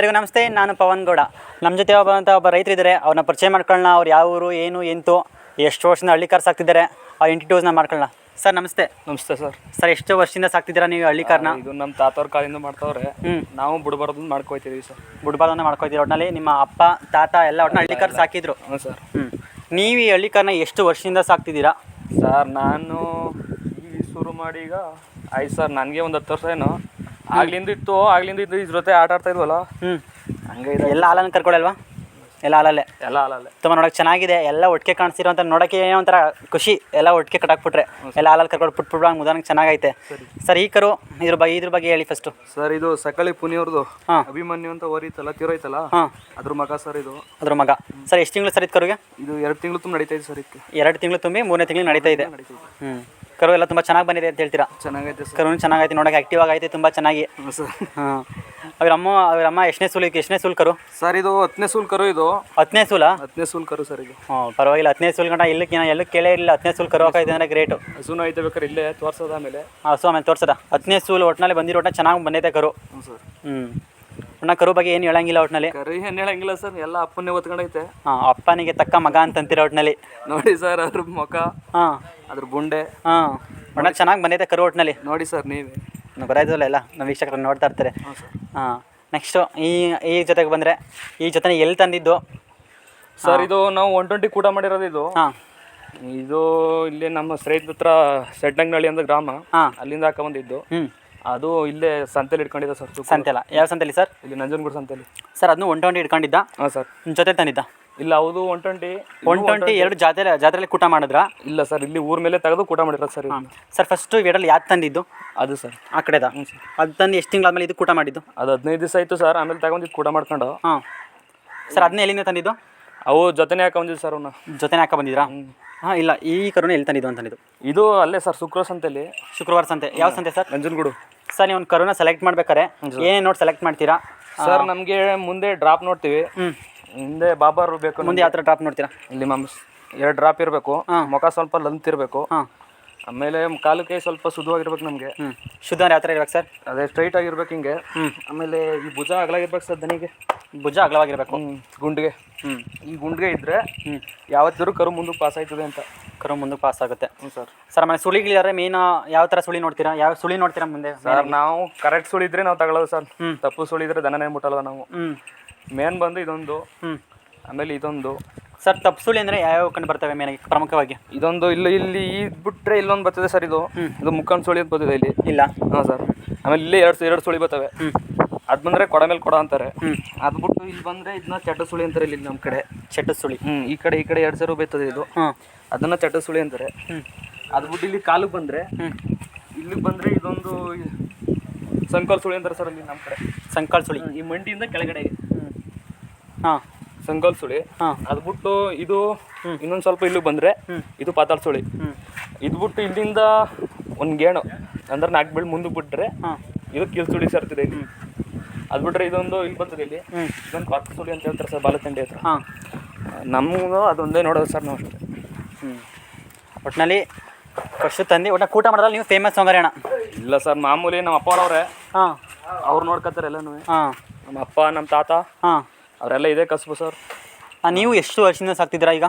ಎಲ್ಲರಿಗೂ ನಮಸ್ತೆ ನಾನು ಪವನ್ ಗೌಡ. ನಮ್ಮ ಜೊತೆ ಒಬ್ಬ ಅಂತ ಒಬ್ಬ ರೈತರಿದ್ದಾರೆ ಅವ್ರನ್ನ ಪರಿಚಯ ಮಾಡ್ಕೊಳ್ಳೋಣ ಅವ್ರು ಯಾವ ಊರು ಏನು ಎಂತು ಎಷ್ಟು ವರ್ಷದಿಂದ ಹಳ್ಳಿ ಕಾರ್ ಸಾಕ್ತಿದ್ದಾರೆ ಆ ಇಂಟಿಟ್ಯೂಸ್ನ ಮಾಡ್ಕೊಳ್ಳೋಣ ಸರ್ ನಮಸ್ತೆ. ನಮಸ್ತೆ ಸರ್. ಸರ್ ಎಷ್ಟು ವರ್ಷದಿಂದ ಸಾಕ್ತಿದ್ದೀರಾ ನೀವು ಹಳ್ಳಿ ಕಾರ್ನ ಇದು ನಮ್ಮ ತಾತವ್ರ ಕಾಲಿಂದ ಮಾಡ್ತಾವ್ರೆ. ಹ್ಞೂ ನಾವು ಬಿಡಬಾರ್ದು ಮಾಡ್ಕೊಯ್ತಿದೀವಿ ಸರ್. ಬಿಡಬಾರ್ದನ್ನ ಮಾಡ್ಕೊಯ್ತೀವಿ ಒಟ್ಟಿನಲ್ಲಿ ನಿಮ್ಮ ಅಪ್ಪ ತಾತ ಎಲ್ಲ ಒಟ್ಟಿನ ಹಳ್ಳಿ ಕಾರ್ ಸಾಕಿದ್ರು. ಹ್ಞೂ ಸರ್. ಹ್ಞೂ ನೀವು ಈ ಹಳ್ಳಿ ಕಾರ್ನ ಎಷ್ಟು ವರ್ಷದಿಂದ ಸಾಕ್ತಿದ್ದೀರಾ ಸರ್ ನಾನು ಈ ಶುರು ಮಾಡಿ ಈಗ ಆಯ್ತು ಸರ್ ನನಗೆ ಒಂದು ಹತ್ತು ವರ್ಷ ಏನೋ. ಆಗ್ಲಿಂದ ಇತ್ತು ಆಗ್ಲಿಂದ ಇದ್ದು ಇದ್ರ ಜೊತೆ ಆಟ ಆಡ್ತಾ ಇದ್ವಲ್ಲ? ಹ್ಞೂ ಹಂಗೆ ಇದೆ. ಎಲ್ಲ ಹಾಲನ್ನು ಕರ್ಕೊಳ್ಳಲ್ವಾ ಎಲ್ಲ ಹಾಲಲ್ಲೇ. ಎಲ್ಲ ಅಲ್ಲಲ್ಲೇ ತುಂಬ ನೋಡೋಕೆ ಚೆನ್ನಾಗಿದೆ ಎಲ್ಲ ಒಟ್ಟಿಗೆ ಕಾಣಿಸ್ತಿರೋ ಅಂತ ನೋಡೋಕೆ ಏನೋ ಒಂಥರ ಖುಷಿ ಎಲ್ಲ ಒಟ್ಟಿಗೆ ಕಟ್ಟಾಕ್ಬಿಟ್ರೆ. ಎಲ್ಲ ಹಾಲಲ್ಲಿ ಕರ್ಕೊಂಡು ಪುಟ್ ಪುಟ್ ಮುದಾನಕ್ಕೆ ಚೆನ್ನಾಗೈತೆ. ಸರ್. ಈ ಕರು ಇದ್ರ ಬಗ್ಗೆ ಇದ್ರ ಬಗ್ಗೆ ಹೇಳಿ ಫಸ್ಟು ಸರ್ ಇದು ಸಕಳಿ ಪುನಿಯವ್ರದ್ದು ಅಭಿಮನ್ಯು ಅಂತ ಓರಿತಲ್ಲ ತಿರೋಯ್ತಲ್ಲ? ಹಾಂ. ಅದ್ರ ಮಗ ಸರ್ ಇದು. ಅದ್ರ ಮಗ. ಸರ್ ಎಷ್ಟು ತಿಂಗಳು ಸರ್ ಇದು ಕರುಗೆ? ಇದು ಎರಡು ತಿಂಗಳು ತುಂಬ ನಡೀತಾ ಇದೆ ಸರ್ ಇದಕ್ಕೆ. ಎರಡು ತಿಂಗಳು ತುಂಬಿ ಮೂರನೇ ತಿಂಗಳು ನಡೀತಾ ಇದೆ. ಹ್ಞೂ ಕರು ಎಲ್ಲ ತುಂಬ ಚೆನ್ನಾಗಿ ಬಂದಿದೆ ಅಂತ ಹೇಳ್ತೀರಾ? ಚೆನ್ನಾಗೈತೆ ಸರ್. ಕರುನು ಚೆನ್ನಾಗೈತೆ ನೋಡೋಕೆ ಆಕ್ಟಿವ್ ಆಗೈತೆ ತುಂಬ ಚೆನ್ನಾಗಿ. ಹಾಂ. ಅವ್ರ ಅಮ್ಮ ಅವ್ರ ಅಮ್ಮ ಎಷ್ಟನೇ ಸೂಲಿಗೆ ಎಷ್ಟನೇ ಸುಲ್ಕರು ಸರ್ ಇದು ಹತ್ತನೇ ಸೂಲ್ಕರು ಇದು. ಹತ್ತನೇ ಸುಲ? ಹತ್ತನೇ ಸೂಲ್ ಕರು ಸರ್ ಇದು. ಹ್ಞೂ ಪರವಾಗಿಲ್ಲ. ಹತ್ತನೇ ಸೂಲ್ ಗಂಟ ಎಲ್ಲಕ್ಕೆ ನಾನು ಎಲ್ಲೂ ಕೇಳೇ ಇಲ್ಲ ಹತ್ತನೇ ಸೂಲ್ ಕರು ಹಾಕೈತೆ ಅಂದರೆ ಗ್ರೇಟು ಹಸುನು ಐತೆ ಬೇಕಾದ್ರೆ ಇಲ್ಲೇ ತೋರ್ಸೋದ ಆಮೇಲೆ. ಹಸು ಆಮೇಲೆ ತೋರ್ಸದ. ಹತ್ತನೇ ಸೂಲ್ ಒಟ್ಟಿನಲ್ಲಿ ಬಂದಿರೋ ಒಟ್ಟಿನ ಚೆನ್ನಾಗಿ ಬಂದೈತೆ ಕರು. ಹ್ಞೂ ಸರ್. ಹ್ಞೂ ಅಣ್ಣ ಕರು ಬಗ್ಗೆ ಏನು ಹೇಳಂಗಿಲ್ಲ ಒಟ್ಟಿನಲ್ಲಿ ಕರು ಏನು ಹೇಳಂಗಿಲ್ಲ ಸರ್ ಎಲ್ಲ ಅಪ್ಪನೇ ಒತ್ಕೊಂಡೈತೆ. ಹಾಂ ಅಪ್ಪನಿಗೆ ತಕ್ಕ ಮಗ ಅಂತಂತೀರ ಒಟ್ಟಿನಲ್ಲಿ ನೋಡಿ ಸರ್ ಅದ್ರ ಮುಖ ಹಾಂ. ಅದ್ರ ಬುಂಡೆ ಹಾಂ. ಅಣ್ಣ ಚೆನ್ನಾಗಿ ಬಂದೈತೆ ಕರು ಒಟ್ಟಿನಲ್ಲಿ ನೋಡಿ ಸರ್ ನೀವೇ. ಗೊತ್ತಾಯ್ತಲ್ಲ ಎಲ್ಲ ನಮ್ಮ ವೀಕ್ಷಕರು ನೋಡ್ತಾ ಇರ್ತಾರೆ. ಸರ್. ಹಾಂ ನೆಕ್ಸ್ಟು ಈ ಈ ಜೊತೆಗೆ ಬಂದರೆ ಈ ಜೊತೆ ಎಲ್ಲಿ ತಂದಿದ್ದು? ಸರ್ ಇದು ನಾವು ಒನ್ ಟ್ವೆಂಟಿ ಕೂಟ ಮಾಡಿರೋದು ಇದು. ಹಾಂ. ಇದು ಇಲ್ಲಿ ನಮ್ಮ ಸ್ನೇಹಿತರ ಹತ್ರ ಸೆಡ್ನಂಗನಹಳ್ಳಿ ಅಂತ ಗ್ರಾಮ. ಹಾಂ. ಅಲ್ಲಿಂದ ಹಾಕೊಂಬಂದಿದ್ದು ಹ್ಞೂ ಅದು ಇಲ್ಲೇ ಸಂತೆಲಿ ಇಟ್ಕೊಂಡಿದ್ದ ಸರ್. ಸಂತೆಲ್ಲ ಯಾವ ಸಂತೆಲಿ ಸರ್? ಇಲ್ಲಿ ನಂಜನಗೂಡು ಸಂತೆಲಿ. ಸರ್ ಅದನ್ನು ಒನ್ ಟ್ವೆಂಟಿ ಇಟ್ಕೊಂಡಿದ್ದ? ಹಾಂ ಸರ್. ನಿಮ್ಮ ಜೊತೆ ತಂದಿದ್ದ? ಇಲ್ಲ ಹೌದು ಒನ್ ಟ್ವೆಂಟಿ ಒನ್ ಟ್ವೆಂಟಿ ಎರಡು ಜಾತ್ರೆ ಜಾತ್ರೆಯಲ್ಲಿ ಕೂಟ ಮಾಡಿದ್ರಾ? ಇಲ್ಲ ಸರ್ ಇಲ್ಲಿ ಊರ್ ಮೇಲೆ ತೆಗೆದು ಕೂಟ ಮಾಡಿರೋದು ಸರ್. ಸರ್ ಫಸ್ಟು ಎರಡಲ್ಲಿ ಯಾವ್ದು ತಂದಿದ್ದು? ಅದು ಸರ್. ಆ ಕಡೆದ? ಅದು ತಂದು ಎಷ್ಟು ತಿಂಗಳಾದ್ಮೇಲೆ ಇದು ಕೂಟ ಮಾಡಿದ್ದು? ಅದು ಹದಿನೈದು ದಿವಸ ಆಯಿತು ಸರ್ ಆಮೇಲೆ ತಗೊಂಡಿದ್ದು ಕೂಟ ಮಾಡ್ಕೊಂಡು. ಹಾಂ. ಸರ್ ಅದನ್ನೇ ಎಲ್ಲಿಂದ ತಂದಿದ್ದು? ಅವು ಜೊತೆನೇ ಹಾಕೊಂಡಿದ್ದು ಸರ್ ಅವನ್ನ ಜೊತೆನೇ ಹಾಕ ಬಂದಿದ್ರಾ? ಹಾಂ ಇಲ್ಲ ಈ ಕರುನ ಎಲ್ಲಿ ತಂದಿದ್ದು ಅಂತಂದಿದ್ದು ಇದು ಅಲ್ಲೇ ಸರ್ ಶುಕ್ರ ಸಂತೆಲಿ. ಶುಕ್ರವಾರ ಸಂತೆ. ಯಾವ ಸಂತೆ ಸರ್? ನಂಜನಗೂಡು. ಸರ್ ನೀವು ಒಂದು ಕರುನ ಸೆಲೆಕ್ಟ್ ಮಾಡ್ಬೇಕಾರೆ ಏನೇ ನೋಡಿ ಸೆಲೆಕ್ಟ್ ಮಾಡ್ತೀರಾ? ಸರ್ ನಮಗೆ ಮುಂದೆ ಡ್ರಾಪ್ ನೋಡ್ತೀವಿ. ಹ್ಞೂ ಹಿಂದೆ ಬಾಬಾರು ಬೇಕು ಮುಂದೆ ಯಾವ ಥರ ಡ್ರಾಪ್ ನೋಡ್ತೀರಾ? ಇಲ್ಲಿ ಮ್ಯಾಮ್ ಎರಡು ಡ್ರಾಪ್ ಇರಬೇಕು. ಹಾಂ. ಮುಖ ಸ್ವಲ್ಪ ಲಂತ್ ಇರಬೇಕು. ಹಾಂ. ಆಮೇಲೆ ಕಾಲು ಕೈ ಸ್ವಲ್ಪ ಶುದ್ಧವಾಗಿರ್ಬೇಕು ನಮಗೆ. ಶುದ್ಧ ಯಾವ ಥರ ಇರ್ಬೇಕು ಸರ್? ಅದೇ ಸ್ಟ್ರೈಟ್ ಆಗಿರ್ಬೇಕು ಹಿಂಗೆ. ಆಮೇಲೆ ಈ ಭುಜ ಅಗಲಾಗಿರ್ಬೇಕು ಸರ್ ದನಿಗೆ. ಭುಜ ಅಗಲವಾಗಿರ್ಬೇಕು. ಗುಂಡಿಗೆ. ಹ್ಞೂ ಈ ಗುಂಡಿಗೆ ಇದ್ದರೆ ಹ್ಞೂ ಯಾವತ್ತಿದ್ರು ಕರು ಮುಂದಕ್ಕೆ ಪಾಸ್ ಆಯ್ತದೆ ಅಂತ. ಕರು ಮುಂದಕ್ಕೆ ಪಾಸ್ ಆಗುತ್ತೆ. ಹ್ಞೂ ಸರ್. ಸರ್ ಆಮೇಲೆ ಸುಳಿಗಳಿದ್ದಾರೆ ಮೇನ್ ಯಾವ ಥರ ಸುಳಿ ನೋಡ್ತೀರಾ? ಯಾವ ಸುಳಿ ನೋಡ್ತೀರಾ ಮುಂದೆ? ಸರ್ ನಾವು ಕರೆಕ್ಟ್ ಸುಳಿದ್ರೆ ನಾವು ತಗೊಳ್ಳೋದು ಸರ್. ತಪ್ಪು ತಪ್ಪು ಸುಳಿದ್ರೆ ದನನೇ ಮುಟ್ಟಲ್ಲ ನಾವು. ಮೇನ್ ಬಂದು ಇದೊಂದು. ಹ್ಞೂ ಆಮೇಲೆ ಇದೊಂದು. ಸರ್ ತಪ್ಸುಳಿ ಸುಳಿ ಅಂದರೆ ಯಾವ್ಯಾವ ಕಂಡು ಬರ್ತವೆ ಮೇನಾಗಿ ಪ್ರಮುಖವಾಗಿ? ಇದೊಂದು ಇಲ್ಲಿ ಇಲ್ಲಿ ಇದು ಬಿಟ್ರೆ ಇಲ್ಲೊಂದು ಬರ್ತದೆ ಸರ್ ಇದು. ಇದು ಮುಖಂಡ್ ಸುಳಿ ಅಂತ ಬರ್ತದೆ ಇಲ್ಲಿ. ಇಲ್ಲ. ಹಾಂ ಸರ್. ಆಮೇಲೆ ಇಲ್ಲಿ ಎರಡು ಎರಡು ಸುಳಿ ಬರ್ತವೆ. ಅದು ಬಂದರೆ ಕೊಡ ಮೇಲೆ ಕೊಡ ಅಂತಾರೆ. ಅದು ಬಿಟ್ಟು ಇಲ್ಲಿ ಬಂದರೆ ಇದನ್ನ ಚಟ್ಟ ಸುಳಿ ಅಂತಾರೆ ಇಲ್ಲಿ ನಮ್ಮ ಕಡೆ. ಚಟ್ಟ ಸುಳಿ. ಹ್ಞೂ ಈ ಕಡೆ ಈ ಕಡೆ ಎರಡು ರೂಪಾಯಿ ಬರ್ತದೆ ಇದು. ಅದನ್ನ ಅದನ್ನು ಚಟ ಸುಳಿ ಅಂತಾರೆ. ಅದು ಬಿಟ್ಟು ಇಲ್ಲಿ ಕಾಲಿಗೆ ಬಂದರೆ ಇಲ್ಲಿ ಇಲ್ಲಿಗೆ ಬಂದರೆ ಇದೊಂದು ಸಂಕಲ್ ಸುಳಿ ಅಂತಾರೆ ಸರ್ ಇಲ್ಲಿ ನಮ್ಮ ಕಡೆ. ಸಂಕಲ್ ಸುಳಿ. ಈ ಮಂಡಿಯಿಂದ ಕೆಳಗಡೆಗೆ ಹ್ಞೂ ಹಾಂ. ಸಂಕೋಲ್ ಸುಳಿ. ಹಾಂ. ಅದು ಬಿಟ್ಟು ಇದು ಇನ್ನೊಂದು ಸ್ವಲ್ಪ ಇಲ್ಲಿಗೆ ಬಂದರೆ ಇದು ಪಾತಾಳ ಸುಳಿ. ಇದು ಬಿಟ್ಟು ಇಲ್ಲಿಂದ ಒಂದು ಗೇಣು ಅಂದ್ರೆ ನಾಲ್ಕು ಬೀಳ್ ಮುಂದಕ್ಕೆ ಬಿಟ್ಟರೆ ಹಾಂ. ಇದು ಕೀಲ್ ಸುಳಿ ಸರ್ತಿದೆ ಇಲ್ಲಿ. ಅದು ಬಿಟ್ರೆ ಇದೊಂದು ಇಲ್ಲಿ ಬರ್ತದೆ ಇಲ್ಲಿ. ಇದೊಂದು ಪಾತ್ರ ಸುಳಿ ಅಂತ ಹೇಳ್ತಾರೆ ಸರ್ ಬಾಲಚಂಡಿ ಹತ್ರ. ಹಾಂ. ನಮಗೂ ಅದೊಂದೇ ನೋಡೋದು ಸರ್ ನಾವು ಅಷ್ಟೇ. ಹ್ಞೂ ಒಟ್ಟಿನಲ್ಲಿ ಫಸ್ಟ್ ತಂದು ಒಟ್ಟು ಕೂಟ ಮಾಡಿದ್ರೆ ನೀವು ಫೇಮಸ್ ಅಂದ್ರೆ ಅಣ್ಣ. ಇಲ್ಲ ಸರ್ ಮಾಮೂಲಿ ನಮ್ಮ ಅಪ್ಪ ಅವ್ರವ್ರೆ. ಹಾಂ. ಅವ್ರು ನೋಡ್ಕೊತಾರೆ ಎಲ್ಲನೂ. ಹಾಂ. ನಮ್ಮ ಅಪ್ಪ ನಮ್ಮ ತಾತ. ಹಾಂ. ಅವರೆಲ್ಲ ಇದೇ ಕಸಬು ಸರ್. ನೀವು ಎಷ್ಟು ವರ್ಷದಿಂದ ಸಾಕ್ತಿದ್ದೀರಾ ಈಗ?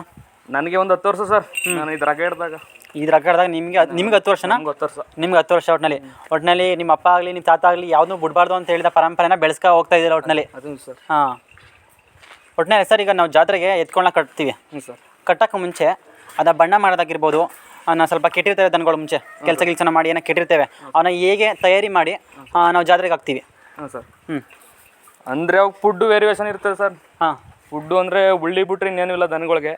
ನನಗೆ ಒಂದು ಹತ್ತು ವರ್ಷ ಸರ್. ನಾನು ಇದು ರಗ ಹಿಡ್ದಾಗ. ಇದ್ರ ಅಕ್ಕಡ್ದಾಗ ನಿಮಗೆ ನಿಮ್ಗೆ ಹತ್ತು ವರ್ಷನಾ? ನಮ್ಗೆ ಹತ್ತು ವರ್ಷ. ನಿಮ್ಗೆ ಹತ್ತು ವರ್ಷ ಒಟ್ಟಿನಲ್ಲಿ ಒಟ್ಟಿನಲ್ಲಿ ನಿಮ್ಮ ಅಪ್ಪ ಆಗಲಿ ನಿಮ್ಮ ತಾತ ಆಗಲಿ ಯಾವುದೂ ಬಿಡಬಾರ್ದು ಅಂತ ಹೇಳಿದ ಪರಂಪರೆನ ಬೆಳೆಸ್ಕೊ ಹೋಗ್ತಾ ಇದ್ದೀರಾ ಒಟ್ಟಿನಲ್ಲಿ ಸರ್. ಹಾಂ. ಒಟ್ಟಿನಲ್ಲಿ ಸರ್ ಈಗ ನಾವು ಜಾತ್ರೆಗೆ ಎತ್ಕೊಳ್ಳೋಕೆ ಕಟ್ತೀವಿ. ಹ್ಞೂ ಸರ್. ಕಟ್ಟಕ್ಕೆ ಮುಂಚೆ ಅದ ಬಣ್ಣ ಮಾಡೋದಾಗಿರ್ಬೋದು ನಾವು ಸ್ವಲ್ಪ ಕೆಟ್ಟಿರ್ತೇವೆ ದನಗಳು ಮುಂಚೆ. ಕೆಲಸ ಕೆಲಸನ ಮಾಡಿ ಏನೋ ಕೆಟ್ಟಿರ್ತೇವೆ. ಅವನ್ನ ಹೇಗೆ ತಯಾರಿ ಮಾಡಿ ಆ, ನಾವು ಜಾತ್ರೆಗೆ ಹಾಕ್ತೀವಿ. ಹಾಂ ಸರ್. ಹ್ಞೂ ಅಂದರೆ ಅವಾಗ ಫುಡ್ ವೇರಿಯೇಷನ್ ಇರ್ತದೆ ಸರ್ ಹಾಂ. ಫುಡ್ಡು ಅಂದ್ರೆ ಉಳ್ಳಿ ಬಿಟ್ರೆ ಇನ್ನೇನು ಇಲ್ಲ ದನಗಳಿಗೆ.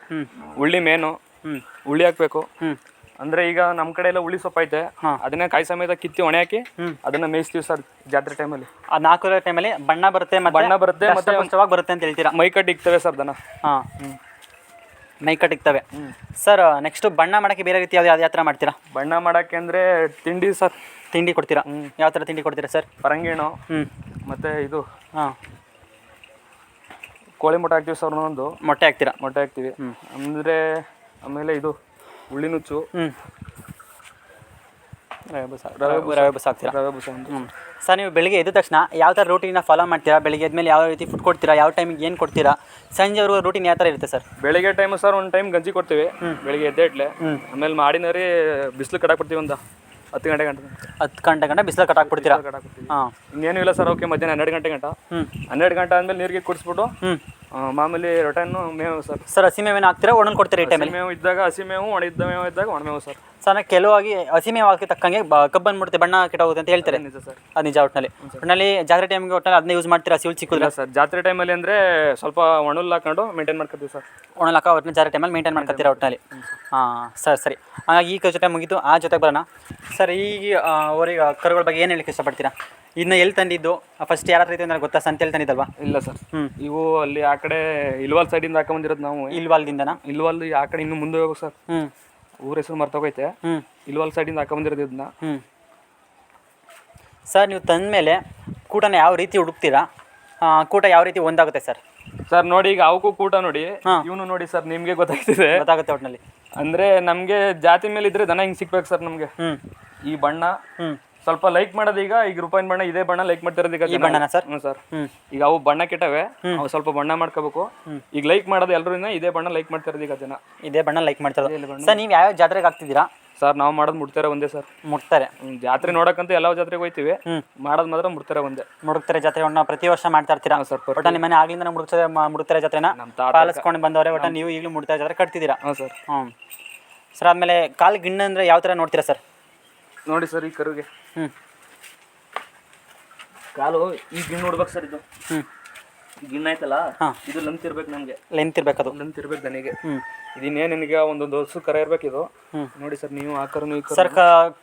ಉಳ್ಳಿ ಮೇನು ಹ್ಞೂ ಉಳ್ಳಿ ಹಾಕ್ಬೇಕು. ಅಂದ್ರೆ ಅಂದರೆ ಈಗ ನಮ್ಮ ಕಡೆ ಎಲ್ಲ ಉಳ್ಳಿ ಸೊಪ್ಪು ಐತೆ. ಹಾಂ. ಅದನ್ನ ಕಾಯಿ ಸಮೇತ ಕಿತ್ತಿ ಒಣ ಹಾಕಿ ಅದನ್ನ ಮೇಯಿಸ್ತೀವಿ ಸರ್ ಜಾತ್ರೆ ಟೈಮಲ್ಲಿ ಆ ನಾಲ್ಕು ಟೈಮಲ್ಲಿ ಬಣ್ಣ ಬರುತ್ತೆ ಮತ್ತೆ ಬಣ್ಣ ಬರುತ್ತೆ, ಮತ್ತೆ ದಷ್ಟಪುಷ್ಟವಾಗಿ ಬರುತ್ತೆ ಅಂತ ಹೇಳ್ತೀರಾ? ಮೈ ಇಕ್ತವೆ ಸರ್ ದನ. ಹಾಂ. ಮೈ ಕಟ್ಟಿಕ್ತವೆ ಸರ್ ನೆಕ್ಸ್ಟ್ ಬಣ್ಣ ಮಾಡೋಕ್ಕೆ ಬೇರೆ ರೀತಿ ಯಾವ್ದು ಯಾವ ಥರ ಮಾಡ್ತೀರಾ? ಬಣ್ಣ ಮಾಡೋಕ್ಕೆ ಅಂದರೆ ತಿಂಡಿ ಸರ್ ತಿಂಡಿ ಕೊಡ್ತೀರಾ? ಯಾವ ಥರ ತಿಂಡಿ ಕೊಡ್ತೀರಾ ಸರ್ ಪರಂಗಿಣು. ಹ್ಞೂ ಮತ್ತು ಇದು ಹಾಂ. ಕೋಳಿ ಮೊಟ್ಟೆ ಹಾಕ್ತೀವಿ ಸರ್ ಒಂದೊಂದು. ಮೊಟ್ಟೆ ಹಾಕ್ತೀರಾ? ಮೊಟ್ಟೆ ಹಾಕ್ತೀವಿ. ಅಂದರೆ ಆಮೇಲೆ ಇದು ಉಳ್ಳಿ ನುಚ್ಚು. ಹ್ಞೂ ರವೆ ಬೂಸ ರವೆ ರವೆ ಬಸ್ ಹಾಕ್ತೀರಾ? ರವೆ ಬಸ್ ಹ್ಞೂ ಸರ್ ನೀವು ಬೆಳಿಗ್ಗೆ ಎದ್ದ ತಕ್ಷಣ ಯಾವ ಥರ ರೂಟೀನ ಫಾಲೋ ಮಾಡ್ತೀರಾ? ಬೆಳಿಗ್ಗೆ ಎದ್ಮೇಲೆ ಯಾವ ರೀತಿ ಫುಡ್ ಕೊಡ್ತೀರಾ? ಯಾವ ಟೈಮಿಗೆ ಏನು ಕೊಡ್ತೀರಾ? ಸಂಜೆವರೆಗೂ ರೂಟೀನ್ ಯಾವ ಥರ ಇರುತ್ತೆ ಸರ್? ಬೆಳಿಗ್ಗೆ ಟೈಮು ಸರ್ ಒಂದು ಟೈಮ್ ಗಂಜಿ ಕೊಡ್ತೀವಿ. ಬೆಳಿಗ್ಗೆ ಎದ್ದೇಟ್ಲೆ. ಆಮೇಲೆ ಮಾಡಿನರಿ ಬಿಸಿಲು ಕಡಾಕ್ ಕೊಡ್ತೀವಿ ಒಂದು. ಹತ್ತು ಗಂಟೆ ಗಂಟೆ ಹತ್ತು ಗಂಟೆ ಗಂಟೆ ಬಿಸಿಲು ಕಟ್ ಹಾಕ್ಬಿಡ್ತೀರಾ ಹಾಂ. ಇನ್ನೇನು ಇಲ್ಲ ಸರ್ ಓಕೆ ಮಧ್ಯಾಹ್ನ ಹನ್ನೆರಡು ಗಂಟೆ ಗಂಟ. ಹ್ಞೂ ಹನ್ನೆರಡು ಗಂಟೆ ಆದಮೇಲೆ ನೀರಿಗೆ ಕುಡಿಸ್ಬಿಟ್ಟು ಹ್ಞೂ ಮಾಮೂಲಿ ರೊಟನ್ನು ಮೇವು ಸರ್. ಸರ್ ಹಸಿ ಮೇವೇನು ಹಾಕ್ತೀರಾ? ಒಣನ್ ಕೊಡ್ತೀರಾ ಈ ಟೈಮಲ್ಲಿ? ಮೇವು ಇದ್ದಾಗ ಹಸಿ ಮೇವು ಒಣಗಿದ್ದ ಮೇವು ಇದ್ದಾಗ ಒಣಮೇವು ಸರ್. ಸರ್ ಕೆಲವಾಗಿ ಹಸಿಮೇವು ಹಾಕಿ ತಕ್ಕಂಗೆ ಬ ಕಬ್ಬು ಬಂದ್ಬಿಡುತ್ತೆ ಬಣ್ಣ ಕೆಟ್ಟೋಗುತ್ತೆ ಅಂತ ಹೇಳ್ತಾರೆ? ನಿಜ ಸರ್. ಅದು ನಿಜ ಒಟ್ಟಿನಲ್ಲಿ ಒಟ್ಟಿನಲ್ಲಿ ಜಾತ್ರೆ ಟೈಮ್ಗೆ ಒಟ್ಟಿನಲ್ಲಿ ಅದನ್ನ ಯೂಸ್ ಮಾಡ್ತೀರಾ? ಸಿಕ್ಕಿದ್ರೆ ಇಲ್ಲ ಸರ್ ಜಾತ್ರೆ ಟೈಮಲ್ಲಿ ಅಂದರೆ ಸ್ವಲ್ಪ ಒಣಲ್ ಹಾಕೊಂಡು ಮೇಂಟೈನ್ ಮಾಡ್ಕೊತೀವಿ ಸರ್. ಒಣಲಕ್ಕ ಒಟ್ಟಿನ ಜಾತ್ರೆ ಟೈಮಲ್ಲಿ ಮೇಂಟೈನ್ ಮಾಡ್ಕೊತೀರಾ ಒಟ್ಟಿನಲ್ಲಿ ಹಾಂ ಸರ್ ಸರಿ. ಹಾಗಾಗಿ ಈ ಜೊತೆ ಮುಗಿತು. ಆ ಜೊತೆಗೆ ಬರೋಣ. ಸರ್ ಈಗ ಅವ್ರಿಗೆ ಕರುಗಳ ಬಗ್ಗೆ ಏನು ಹೇಳಕ್ಕೆ ಇಷ್ಟಪಡ್ತೀರಾ? ಇದನ್ನ ಎಲ್ಲಿ ತಂದಿದ್ದು? ಫಸ್ಟ್ ಯಾರ ಹತ್ರ ನನಗೆ ಗೊತ್ತಾ? ಸಂತೆಯಲ್ಲಿ ತಂದಿದ್ದಲ್ವಾ? ಇಲ್ಲ ಸರ್. ಹ್ಮ್. ಇವು ಅಲ್ಲಿ ಆ ಕಡೆ ಇಲ್ವಾಲ್ ಸೈಡಿಂದ ಹಾಕೊಂಬಂದಿರೋದು ನಾವು. ಇಲ್ವಾಲ್ದಿಂದನಾ? ಇಲ್ವಾಲ್ ಆ ಕಡೆ ಇನ್ನು ಮುಂದೆ ಹೋಗ್ಬೇಕು ಸರ್. ಹ್ಞೂ ಊರ ಹೆಸರು ಮರ್ತೋಗೈತೆ. ಹ್ಞೂ ಇಲ್ವಾಲ್ ಸೈಡಿಂದ ಹಾಕೊಂಬಂದಿರೋದು ಇದನ್ನ ಹ್ಞೂ ಸರ್ ನೀವು ತಂದ ಮೇಲೆ ಕೂಟನ ಯಾವ ರೀತಿ ಹುಡುಕ್ತೀರಾ? ಕೂಟ ಯಾವ ರೀತಿ ಒಂದಾಗುತ್ತೆ ಸರ್? ಸರ್ ನೋಡಿ ಈಗ ಅವಕ್ಕೂ ಕೂಟ ನೋಡಿ. ಇವನು ನೋಡಿ ಸರ್ ನಿಮಗೆ ಗೊತ್ತಾಗ್ತಿದೆ. ಗೊತ್ತಾಗುತ್ತೆ ಒಟ್ಟಿನಲ್ಲಿ ಅಂದ್ರೆ ನಮ್ಗೆ ಜಾತಿ ಮೇಲೆ ಇದ್ರೆ ದನ ಹಿಂಗ್ ಸಿಗ್ಬೇಕು ಸರ್ ನಮ್ಗೆ. ಈ ಬಣ್ಣ ಸ್ವಲ್ಪ ಲೈಕ್ ಮಾಡೋದು ಈಗ ಈಗ ರೂಪಾಯಿ ಬಣ್ಣ ಇದೇ ಬಣ್ಣ ಲೈಕ್ ಮಾಡ್ತಿರೋದು ಈಗ ಈ ಬಣ್ಣನ ಸರ್? ಹ್ಞೂ ಸರ್. ಈಗ ಅವು ಬಣ್ಣ ಕೆಟ್ಟವೆ ಅವು ಸ್ವಲ್ಪ ಬಣ್ಣ ಮಾಡ್ಕೋಬೇಕು. ಈಗ ಲೈಕ್ ಮಾಡೋದು ಎಲ್ಲರೂ ಇದೇ ಬಣ್ಣ ಲೈಕ್ ಮಾಡ್ತಿರೋದು ಈಗ ಜನ. ಇದೇ ಬಣ್ಣ ಲೈಕ್ ಮಾಡ್ತಾರೆ ಸರ್ ನೀವು ಯಾವ ಜಾತ್ರೆಗೆ ಹಾಕ್ತಿದ್ದೀರಾ? ಸರ್ ನಾವು ಮಾಡೋದು ಮುಡ್ತಾರೆ ಒಂದೇ ಸರ್. ಮುಟ್ತಾರೆ. ಹ್ಮ್, ಜಾತ್ರೆ ನೋಡಕ್ಕಂತ ಎಲ್ಲ ಜಾತ್ರೆಗೆ ಹೋಯ್ತಿವಿ. ಮಾಡೋದು ಮಾತ್ರ ಮುಡ್ತಾರೆ ಒಂದೇ. ಮುಡುಕ್ತಾರೆ ಜಾತ್ರೆಗಳನ್ನ ಪ್ರತಿ ವರ್ಷ ಮಾಡ್ತಾ ಇರ್ತೀರಾ? ಸರ್ ಒಟ್ಟ ನಿಮ್ಮ ಮನೆ ಆಗ್ಲಿಂದ ಮುಡುಕ್ತಾರೆ ಮುಡುಕ್ತಾರೆ ಜಾತ್ರೆನ? ನಮ್ಮ ತಾತ ಪಾಲಿಸ್ಕೊಂಡು ಬಂದವರೆ ಒಟ್ಟ ನೀವು ಈಗಲೂ ಮುಡ್ತಾ ಜಾತ್ರೆ ಕಟ್ತಿದ್ದೀರಾ? ಹಾಂ ಸರ್. ಹ್ಞೂ ಸರ್ ಆದಮೇಲೆ ಕಾಲು ಗಿಣ್ಣ ಅಂದರೆ ಯಾವ ಥರ ನೋಡ್ತೀರಾ ಸರ್? ನೋಡಿ ಸರ್ ಈ ಕರುಗೆ. ಹ್ಞೂ ಕಾಲು ಈಗ ನೋಡ್ಬೇಕು ಸರ್ ಇದು. ಹ್ಞೂ ಆಯ್ತಲ್ಲ? ಹಾ. ಇದು ಲಂತ್ ಇರ್ಬೇಕು ನಮಗೆ ಲೆಂತ್ ಇರ್ಬೇಕದು ಲಂತ್ ಇರ್ಬೇಕು ನನಗೆ. ಹ್ಞೂ ಇದಿನ್ನೇ ನಿನಗೆ ಒಂದೊಂದು ವರ್ಷ ಕರ ಇರ್ಬೇಕು ಇದು. ನೋಡಿ ಸರ್ ನೀವು ಆ ಕರುನು ಈ ಕರು ಸರ್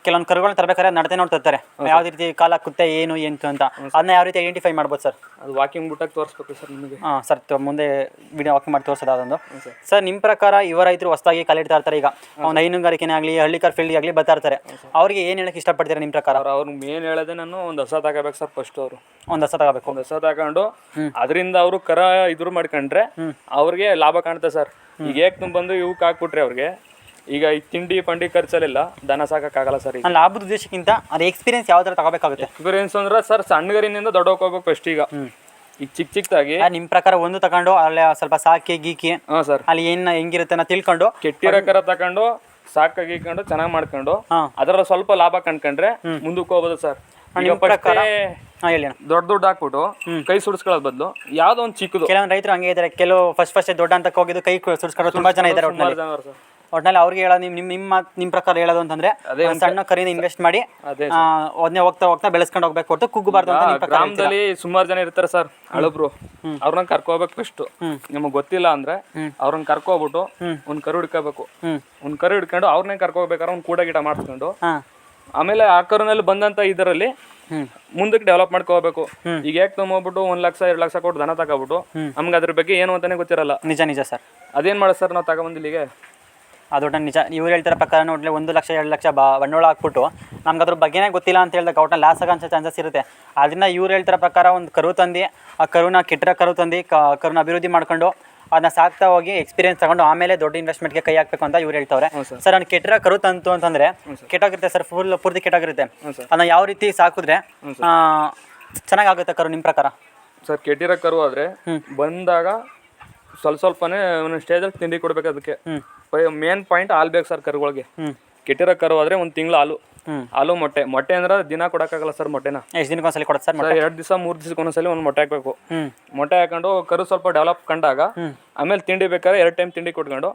ಕೆಲವೊಂದು ಕರುಗಳನ್ನ ತರಬೇಕಾದ್ರೆ ನಡತೆ ನೋಡ್ತಿರ್ತಾರೆ. ಯಾವ ರೀತಿ ಕಾಲ ಕುತ್ತೆ ಏನು ಎಂತು ಅಂತ. ಅದನ್ನ ಯಾವ ರೀತಿ ಐಡೆಂಟಿಫೈ ಮಾಡ್ಬೋದು ಸರ್? ಅದು ವಾಕಿಂಗ್ ಬಿಟ್ಟಾಗ ತೋರಿಸ್ಬೇಕು ಸರ್ ನಿಮಗೆ. ಹಾಂ ಸರ್ ಮುಂದೆ ವಿಡಿಯೋ ವಾಕ್ ಮಾಡಿ ತೋರಿಸೋದು ಅದೊಂದು. ಸರ್. ನಿಮ್ಮ ಪ್ರಕಾರ ಯುವ ರೈತರು ಹೊಸದಾಗಿ ಕಾಲಿಡ್ತಾ ಇರ್ತಾರೆ ಈಗ? ಅವ್ನು ಹೈನುಗಾರಿಕೆನೇ ಆಗಲಿ ಹಳ್ಳಿಕಾರ್ ಫೀಲ್ಡ್ ಆಗಲಿ ಬರ್ತಾ ಇರ್ತಾರೆ. ಅವ್ರಿಗೆ ಏನು ಹೇಳಕ್ಕೆ ಇಷ್ಟಪಡ್ತೀರಾ ನಿಮ್ಮ ಪ್ರಕಾರ? ಅವ್ರು ಅವ್ರಿಗೆ ಮೇನ್ ಹೇಳೋದೇ ನಾನು ಒಂದು ಹೊಸ ತಗೋಬೇಕು ಸರ್ ಫಸ್ಟ್ ಅವರು. ಒಂದು ಹೊಸ ತಗೋಬೇಕು ಒಂದು ಹೊಸ ತಗೊಂಡು ಅದರಿಂದ ಅವರು ಕರ ಇದ್ರ ಮಾಡ್ಕೊಂಡ್ರೆ ಅವ್ರಿಗೆ ಲಾಭ ಕಾಣುತ್ತೆ ಸರ್. ಈಗ ಏಕ್ ಬಂದು ಇವಕ್ಕೆ ಹಾಕ್ಬಿಟ್ರೆ ಅವ್ರಿಗೆ? ಈಗ ಈ ತಿಂಡಿ ಪಂಡಿ ಖರ್ಚಲ್ಲೆಲ್ಲ ದನ ಸಾಕಾಗಲ್ಲ ಸರ್ ಈಗ. ಲಾಭದ ಉದ್ದೇಶಕ್ಕಿಂತ ಅದ್ರ ಎಕ್ಸ್ಪೀರಿಯನ್ಸ್ ಯಾವ ಥರ ತಗೋಬೇಕಾಗುತ್ತೆ? ಎಕ್ಸ್ಪೀರಿಯನ್ಸ್ ಅಂದ್ರೆ ಸರ್ ಸಣ್ಣಗರಿನಿಂದ ದೊಡ್ಡಕ್ಕೆ ಹೋಗ್ಬೇಕು ಫಸ್ಟ್ ಈಗ. ಈಗ ಚಿಕ್ಕ ಚಿಕ್ಕದಾಗಿ ನಿಮ್ಮ ಪ್ರಕಾರ ಒಂದು ತಗೊಂಡು ಅಲ್ಲಿ ಸ್ವಲ್ಪ ಸಾಕಿ ಗೀಕಿ ಹಾಂ ಸರ್. ಅಲ್ಲಿ ಏನು ಹೆಂಗಿರುತ್ತೆ ಅನ್ನೋ ತಿಳ್ಕೊಂಡು ಕೆಟ್ಟಿರೋ ಕರ ತಕೊಂಡು ಸಾಕಾಗಿ ಗೀಕೊಂಡು ಚೆನ್ನಾಗಿ ಮಾಡ್ಕೊಂಡು ಅದರ ಸ್ವಲ್ಪ ಲಾಭ ಕಂಡ್ಕೊಂಡ್ರೆ ಮುಂದಕ್ಕೆ ಹೋಗ್ಬೋದು ಸರ್. ನಿಮ್ಮ ಪ್ರಕಾರ? ಹಾಂ ಹೇಳಿ ಅಣ್ಣ. ದೊಡ್ಡ ದುಡ್ಡು ಹಾಕ್ಬಿಟ್ಟು ಕೈ ಸುಡಿಸ್ಕೊಳ್ಳೋದ್ ಬದಲು ಯಾವ್ದೋ ಒಂದು ಚಿಕ್ಕದು. ಕೆಲವೊಂದು ರೈತರು ಹಂಗೆ ಇದ್ದಾರೆ ಕೆಲವು ಫಸ್ಟ್ ಫಸ್ಟ್ ದೊಡ್ಡ ಅಂತ ಹೋಗಿದ್ದು ಕೈ ಸುಡ್ಸ್ಕೊಂಡು ತುಂಬಾ ಜನ ಇದ್ದಾರೆ ಸುಮಾರು ಒಟ್ಟಿನಲ್ಲಿ ಜನ ಅವ್ರು ಸರ್. ಒಟ್ಟಿನಲ್ಲಿ ಅವ್ರಿಗೆ ಹೇಳೋದು ನಿಮ್ಮ ನಿಮ್ಮ ನಿಮ್ಮ ಪ್ರಕಾರ ಹೇಳೋದು ಅಂತಂದ್ರೆ ಒಂದ್ ಸಣ್ಣ ಕರಿನ ಇನ್ವೆಸ್ಟ್ ಮಾಡಿ ಅದೇ ಅದನ್ನೇ ಹೋಗ್ತಾ ಹೋಗ್ತಾ ಬೆಳೆಸ್ಕೊಂಡು ಹೋಗ್ಬೇಕು ಹೊರತು ಕುಗ್ಗಬಾರ್ದು ಅಂತ ನಿಮ್ಮ ಪ್ರಕಾರ ಗ್ರಾಮದಲ್ಲಿ ಸುಮಾರು ಜನ ಇರ್ತಾರೆ ಸರ್ ಹಳಬ್ರು. ಅವ್ರನ್ನ ಕರ್ಕೋಬೇಕು ಫಸ್ಟ್. ನಿಮಗೆ ಗೊತ್ತಿಲ್ಲ ಅಂದ್ರೆ ಅವ್ರನ್ನ ಕರ್ಕೋಬಿಟ್ಟು ಒಂದ್ ಕರು ಹಿಡ್ಕೋಬೇಕು. ಹ್ಮ್. ಒಂದ್ ಕರು ಹಿಡ್ಕೊಂಡು ಅವ್ರನ್ನೇ ಕರ್ಕೋಬೇಕಾದ್ರೆ ಒಂದ್ ಕೂಡ ಗಿಡ ಮಾಡಿಸ್ಕೊಂಡು ಹಾಂ. ಆಮೇಲೆ ಆ ಕರುನಲ್ಲಿ ಬಂದಂತ ಇದರಲ್ಲಿ ಮುಂದಕ್ಕೆ ಡೆವಲಪ್ ಮಾಡ್ಕೋಬೇಕು. ಈಗ ಯಾಕೆ ತಗೊಂಡ್ಬಿಟ್ಟು ಒಂದ್ ಲಕ್ಷ ಎರಡು ಲಕ್ಷ ಕೊಟ್ಟು ದನ ತಗೋಬಿಟ್ಟು ನಮ್ಗೆ ಅದ್ರ ಬಗ್ಗೆ ಏನು ಅಂತಾನೆ ಗೊತ್ತಿರಲ್ಲ. ನಿಜ ನಿಜ ಸರ್. ಅದೇನ್ ಮಾಡೋದು ಸರ್ ನಾವು ತಗೊಂಬಂದು ಇಲ್ಲಿಗೆ? ಅದು ಒಟ್ಟು ನಿಜ. ಇವ್ರು ಹೇಳ್ತಿರೋ ಪ್ರಕಾರ ನೋಡಲಿ ಒಂದು ಲಕ್ಷ ಎರಡು ಲಕ್ಷ ಬಾ ಬಂಡವಾಳ ಹಾಕ್ಬಿಟ್ಟು ನಮ್ಗೆ ಅದ್ರ ಬಗ್ಗೆನೇ ಗೊತ್ತಿಲ್ಲ ಅಂತ ಹೇಳಿದಾಗ ಅವ್ರನ್ನ ಲಾಸ್ ಆಗೋ ಚಾನ್ಸಸ್ ಇರುತ್ತೆ. ಅದನ್ನ ಇವ್ರು ಹೇಳ್ತಿರೋ ಪ್ರಕಾರ ಒಂದು ಕರು ತಂದು ಆ ಕರುನ ಕೆಟ್ಟರೆ ಕರು ತಂದು ಕ- ಕರುನ ಅಭಿವೃದ್ಧಿ ಮಾಡ್ಕೊಂಡು ಅದನ್ನ ಸಾಕ್ತಾ ಹೋಗಿ ಎಕ್ಸ್ಪೀರಿಯನ್ಸ್ ತಗೊಂಡು ಆಮೇಲೆ ದೊಡ್ಡ ಇನ್ವೆಸ್ಟ್ಮೆಂಟ್ಗೆ ಕೈ ಹಾಕಬೇಕು ಅಂತ ಇವ್ರು ಹೇಳ್ತಾವ್ರೆ. ಸರ್. ನಾನು ಕೆಟ್ಟರ ಕರು ತಂತು ಅಂತಂದ್ರೆ ಕೆಟ್ಟೋಗಿರುತ್ತೆ ಸರ್ ಫುಲ್ ಪೂರ್ತಿ ಕೆಟ್ಟೋಗಿರುತ್ತೆ. ಅದನ್ನ ಯಾವ ರೀತಿ ಸಾಕಿದ್ರೆ ಚೆನ್ನಾಗಾಗುತ್ತೆ ಕರು ನಿಮ್ಮ ಪ್ರಕಾರ? ಸರ್ ಕೆಟ್ಟಿರೋ ಕರು ಆದ್ರೆ ಬಂದಾಗ ಸ್ವಲ್ಪ ಸ್ವಲ್ಪನೇ ಒಂದು ಸ್ಟೇಜಲ್ಲಿ ತಿಂಡಿ ಕೊಡ್ಬೇಕು ಅದಕ್ಕೆ. ಮೇನ್ ಪಾಯಿಂಟ್ ಹಾಲು ಬೇಕು ಸರ್ ಕರುಗಳಿಗೆ. ಕೆಟ್ಟಿರೋ ಕರು ಆದ್ರೆ ಒಂದು ತಿಂಗಳು ಹಾಲು. ಹಾಲು ಮೊಟ್ಟೆ. ಮೊಟ್ಟೆ ಅಂದ್ರೆ ದಿನ ಕೊಡಕ್ಕಾಗಲ್ಲ ಸರ್ ಮೊಟ್ಟೆನ. ಎಷ್ಟು ದಿನಕ್ಕೆ ಒಂದ್ಸಲಿ ಕೊಡುತ್ತೆ ಸರ್ ಸರ್ ಎರಡು ದಿವಸ ಮೂರು ದಿವಸಕ್ಕೆ ಒಂದ್ಸಲಿ ಒಂದು ಮೊಟ್ಟೆ ಹಾಕಬೇಕು. ಮೊಟ್ಟೆ ಹಾಕೊಂಡು ಕರು ಸ್ವಲ್ಪ ಡೆವಲಪ್ ಕಂಡಾಗ ಆಮೇಲೆ ತಿಂಡಿ ಬೇಕಾದ್ರೆ ಎರಡು ಟೈಮ್ ತಿಂಡಿ ಕೊಟ್ಕೊಂಡು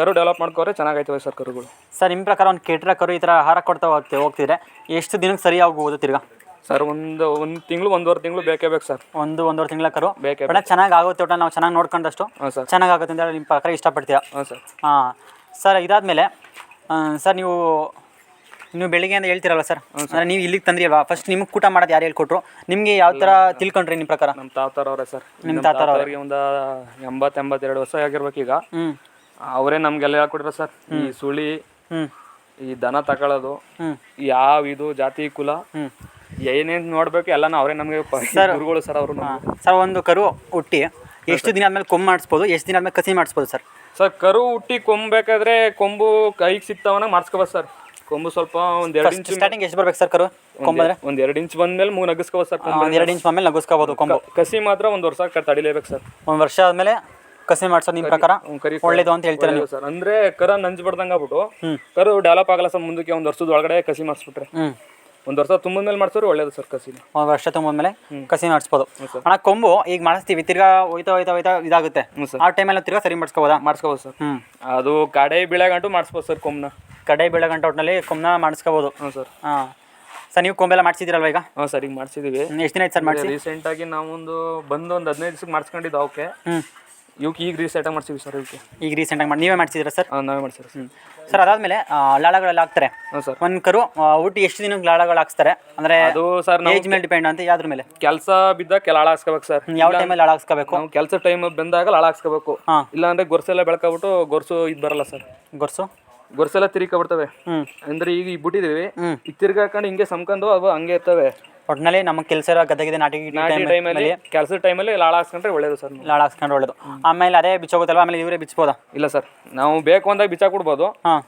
ಕರು ಡೆವಲಪ್ ಮಾಡ್ಕೋರೆ ಚೆನ್ನಾಗೈತವೆ ಸರ್ ಕರುಗಳು. ಸರ್ ನಿಮ್ಮ ಪ್ರಕಾರ ಒಂದು ಕೆಟ್ಟಿರೋ ಕರು ಈ ಥರ ಆಹಾರ ಕೊಡ್ತಾ ಹೋಗ್ತಿ ಹೋಗ್ತಿದ್ರೆ ಎಷ್ಟು ದಿನಕ್ಕೆ ಸರಿ ಹೋಗ್ಬೋದು ತಿರ್ಗಾ? ಸರ್ ಒಂದು ಒಂದು ತಿಂಗಳು ಒಂದೂವರೆ ತಿಂಗಳು ಬೇಕೇ ಬೇಕು ಸರ್. ಒಂದು ಒಂದೂವರೆ ತಿಂಗಳ ಕರು. ಬೇಕೇ ಒಳ್ಳೆ ಚೆನ್ನಾಗಿ ಆಗುತ್ತೆ ಒಟ್ಟ ನಾವು ಚೆನ್ನಾಗಿ ನೋಡ್ಕೊಂಡಷ್ಟು ಚೆನ್ನಾಗಿ ಸರ್. ಚೆನ್ನಾಗಾಗುತ್ತೆ ಅಂತ ಹೇಳಿ ನಿಮ್ಮ ಪ್ರಕಾರ ಇಷ್ಟಪಡ್ತೀರಾ? ಹಾಂ ಸರ್. ಹಾಂ. ಸರ್ ಇದಾದಮೇಲೆ ಸರ್ ನೀವು ನೀವು ಬೆಳಿಗ್ಗೆ ಅಂತ ಹೇಳ್ತೀರಲ್ಲ ಸರ್ ಅಂದ್ರೆ ನೀವು ಇಲ್ಲಿಗೆ ತಂದ್ರಿ ಅಲ್ವಾ? ಫಸ್ಟ್ ನಿಮ್ಗೆ ಊಟ ಮಾಡೋದು ಯಾರು ಹೇಳ್ಕೊಟ್ರು? ನಿಮಗೆ ಯಾವ ಥರ ತಿಳ್ಕೊಂಡ್ರಿ ನಿಮ್ಮ ಪ್ರಕಾರ? ನಮ್ಮ ತಾತಾರವ್ರೆ ಸರ್. ನಿಮ್ಮ ತಾತಾರ ಒಂದು ಎಂಬತ್ತು ಎಂಬತ್ತೆರಡು ವರ್ಷ ಆಗಿರ್ಬೇಕು ಈಗ. ಅವರೇ ನಮ್ಗೆಲ್ಲ ಹೇಳ್ಕೊಟ್ರು ಸರ್. ಈ ಸುಳಿ ಈ ದನ ತಗೊಳ್ಳೋದು ಯಾವ ಇದು ಜಾತಿ ಕುಲ ಏನೇನ್ ಏನೇನು ನೋಡ್ಬೇಕು ಎಲ್ಲಾನು ಅವರೇ ನಮಗೆ ಗುರುಗಳು ಸರ್ ಅವರು ಸರ್ ಒಂದು ಕರು ಹುಟ್ಟಿ ಎಷ್ಟು ದಿನ ಆದ್ಮೇಲೆ ಕೊಂಬ್ ಮಾಡಿಸ್ಬೋದು ಎಷ್ಟು ದಿನ ಆದ್ಮೇಲೆ ಕಸಿ ಮಾಡಿಸ್ಬೋದು ಸರ್? ಸರ್ ಕರು ಹುಟ್ಟಿ ಕೊಂಬೇಕಾದ್ರೆ ಕೊಂಬು ಕೈಗೆ ಸಿಗ್ತಾವನ ಮಾಡಿಸ್ಕೋಬೋದು ಸರ್. ಕೊಂಬು ಸ್ವಲ್ಪ ಒಂದ್ ಎರಡು ಇಂಚ್ ಸ್ಟಾರ್ಟಿಂಗ್ ಎಷ್ಟು ಬರ್ಬೇಕು ಸರ್ ಕರು? ಕೊಂಬಂದ್ರೆ ಒಂದ್ ಎರಡು ಇಂಚ್ ಬಂದ್ಮೇಲೆ ಮೂರು ನಗಸ್ಕೋಬೋದು ಸರ್ ಕೊಂಬು ಒಂದು ಎರಡು ಇಂಚ್ ಮೇಲೆ ನಗಸ್ಕೋಬೋದು ಕೊಂಬು. ಕಸಿ ಮಾತ್ರ ಒಂದ್ ವರ್ಷ ಕಟ್ ತಡಿಲೇಬೇಕು ಸರ್ ಒಂದು ವರ್ಷ ಆದ್ಮೇಲೆ ಕಸಿ ಮಾಡ್ಸೋದು ನಿಮ್ಮ ಪ್ರಕಾರ? ಒಳ್ಳೇದು ಅಂತ ಹೇಳ್ತೀರಾ ನೀವು? ಸರ್ ಅಂದ್ರೆ ಕರ ನಂಜ್ ಬಡ್ದಂಗ ಆಗ್ಬಿಟ್ಟು ಕರು ಡೆವಲಪ್ ಆಗಲ್ಲ ಸರ್ ಮುಂದಕ್ಕೆ ಒಂದ್ ವರ್ಷದ ಒಳಗಡೆ ಕಸಿ ಮಾಡಿಸ್ಬಿಟ್ರೆ. ಒಂದ್ ವರ್ಷ ತುಂಬಿದ ಮೇಲೆ ಮಾಡ್ಸೋರು ಒಳ್ಳೇದು ಸರ್ ಕಸಿ ಒಂದು ವರ್ಷ ತುಂಬಿದ್ಮೇಲೆ ಕಸಿ ಮಾಡಿಸ್ಬೋದು. ಅಣ್ಣ ಕೊಂಬು ಈಗ ಮಾಡಿಸ್ತೀವಿ ತಿರ್ಗಾ ಹೋಯ್ತಾ ಹೋಯ್ತಾ ಹೋಯ್ತಾ ಇದಾಗುತ್ತೆ. ಆ ಟೈಮಲ್ಲಿ ತಿರ್ಗಾ ಸರಿ ಮಾಡಿಸ್ಕೋಬೋದಾ? ಮಾಡಿಸ್ಕೋಬೋದು ಸರ್ ಅದು ಕಡೆ ಬೀಳಗಂಟು ಮಾಡಿಸ್ಬೋದು ಸರ್ ಕೊಮ್ನ ಕಡೆ ಬೆಳಗಂಟ ಗಂಟೆ ಒಟ್ಟಿನಲ್ಲಿ ಕುಂಬನ ಮಾಡಿಸ್ಕೋಬೋದು. ಹ್ಞೂ ಸರ್. ಹಾಂ. ಸರ್ ನೀವು ಕೊಂಬೆಲ್ಲ ಮಾಡಿಸಿದ್ದೀರಲ್ವ ಈಗ? ಹಾಂ ಸರ್ ಈಗ ಮಾಡಿಸಿದೀವಿ. ಎಷ್ಟು ದಿನ ಆಯ್ತು ಸರ್ ಮಾಡಿಸಿ? ರೀಸೆಂಟಾಗಿ ನಾವೊಂದು ಬಂದು ಒಂದು ಹದಿನೈದು ದಿವ್ಸಕ್ಕೆ ಮಾಡಿಸ್ಕೊಂಡಿದ್ದು ಅವಕ್ಕೆ ಹ್ಞೂ ಇವಕ್ಕೆ ಈಗ ರೀಸೆಂಟಾಗಿ ಮಾಡ್ತೀವಿ ಮಾಡ್ಸಿವಿ ಸರ್ ಇವಕ್ಕೆ ಈಗ ರೀಸೆಂಟಾಗಿ ಮಾಡಿ ನೀವೇ ಮಾಡಿಸಿದ್ರ ಸರ್? ಹಾಂ ನಾವೇ ಮಾಡ್ಸಿರಿ ಸರ್. ಸರ್ ಅದಾದಮೇಲೆ ಲಾಳಗಳೆಲ್ಲ ಹಾಕ್ತಾರೆ. ಹಾಂ ಸರ್. ಒಂದು ಕರು ಊಟಿ ಎಷ್ಟು ದಿನಕ್ಕೆ ಲಾಳಗಳು ಹಾಕ್ತಾರೆ ಅಂದರೆ ಅದು ಸರ್ ನಾವು ಏಜ್ ಮೇಲೆ ಡಿಪೆಂಡ್ ಅಂತ ಯಾವ್ದ್ರ ಮೇಲೆ? ಕೆಲಸ ಬಿದ್ದಾಗ ಕೆಲ ಹಾಳು ಹಾಕ್ಸ್ಕೋಬೇಕು ಸರ್. ಯಾವ ಟೈಮಲ್ಲಿ ಹಾಳು ಹಾಕ್ಸ್ಕೋಬೇಕು? ನಾವು ಕೆಲಸ ಟೈಮ್ ಬಂದಾಗ ಹಾಳು ಹಾಕ್ಸ್ಕೋಬೇಕು. ಹಾಂ. ಇಲ್ಲಾಂದರೆ ಗೊರ್ಸೆಲ್ಲ ಬೆಳ್ಕೊಬಿಟ್ಟು ಗೊರ್ಸು ಇದು ಬರಲ್ಲ ಸರ್. ಗೊರ್ಸು? ಗೊರ್ಸೆಲ್ಲ ತಿರ್ಕೊಬಿಡ್ತವೆ ಬರ್ತವೆ. ಅಂದ್ರೆ ಈಗ ಈಗ ಬಿಟ್ಟಿದೀವಿ. ಈಗ ತಿರ್ಗಾಕೊಂಡು ಹಿಂಗೆ ಸಮ್ಕೊಂಡು ಅವು ಹಂಗೆ ಇರ್ತವೆ. ಒಟ್ನಲ್ಲಿ ನಮ್ಮ ಕೆಲಸ ಗದ್ದಾಗಿದೆ ನಾಟಿ ಟೈಮಲ್ಲಿ ಕೆಲಸದ ಟೈಮಲ್ಲಿ ಹಾಳು ಹಾಕ್ಸ್ಕೊಂಡ್ರೆ ಒಳ್ಳೇದು ಸರ್. ಲಾಳ ಹಾಕ್ಸ್ಕೊಂಡ್ರೆ ಒಳ್ಳೇದು. ಆಮೇಲೆ ಅದೇ ಬಿಚ್ಚೋಗುತ್ತಲ್ವ ಆಮೇಲೆ ಇವರೇ ಬಿಚ್ಚಬೋದ ಇಲ್ಲ ಸರ್. ನಾವು ಬೇಕು ಅಂದಾಗ ಬಿಚ್ಚಾ ಕೊಡ್ಬೋದು. ಹಾಂ.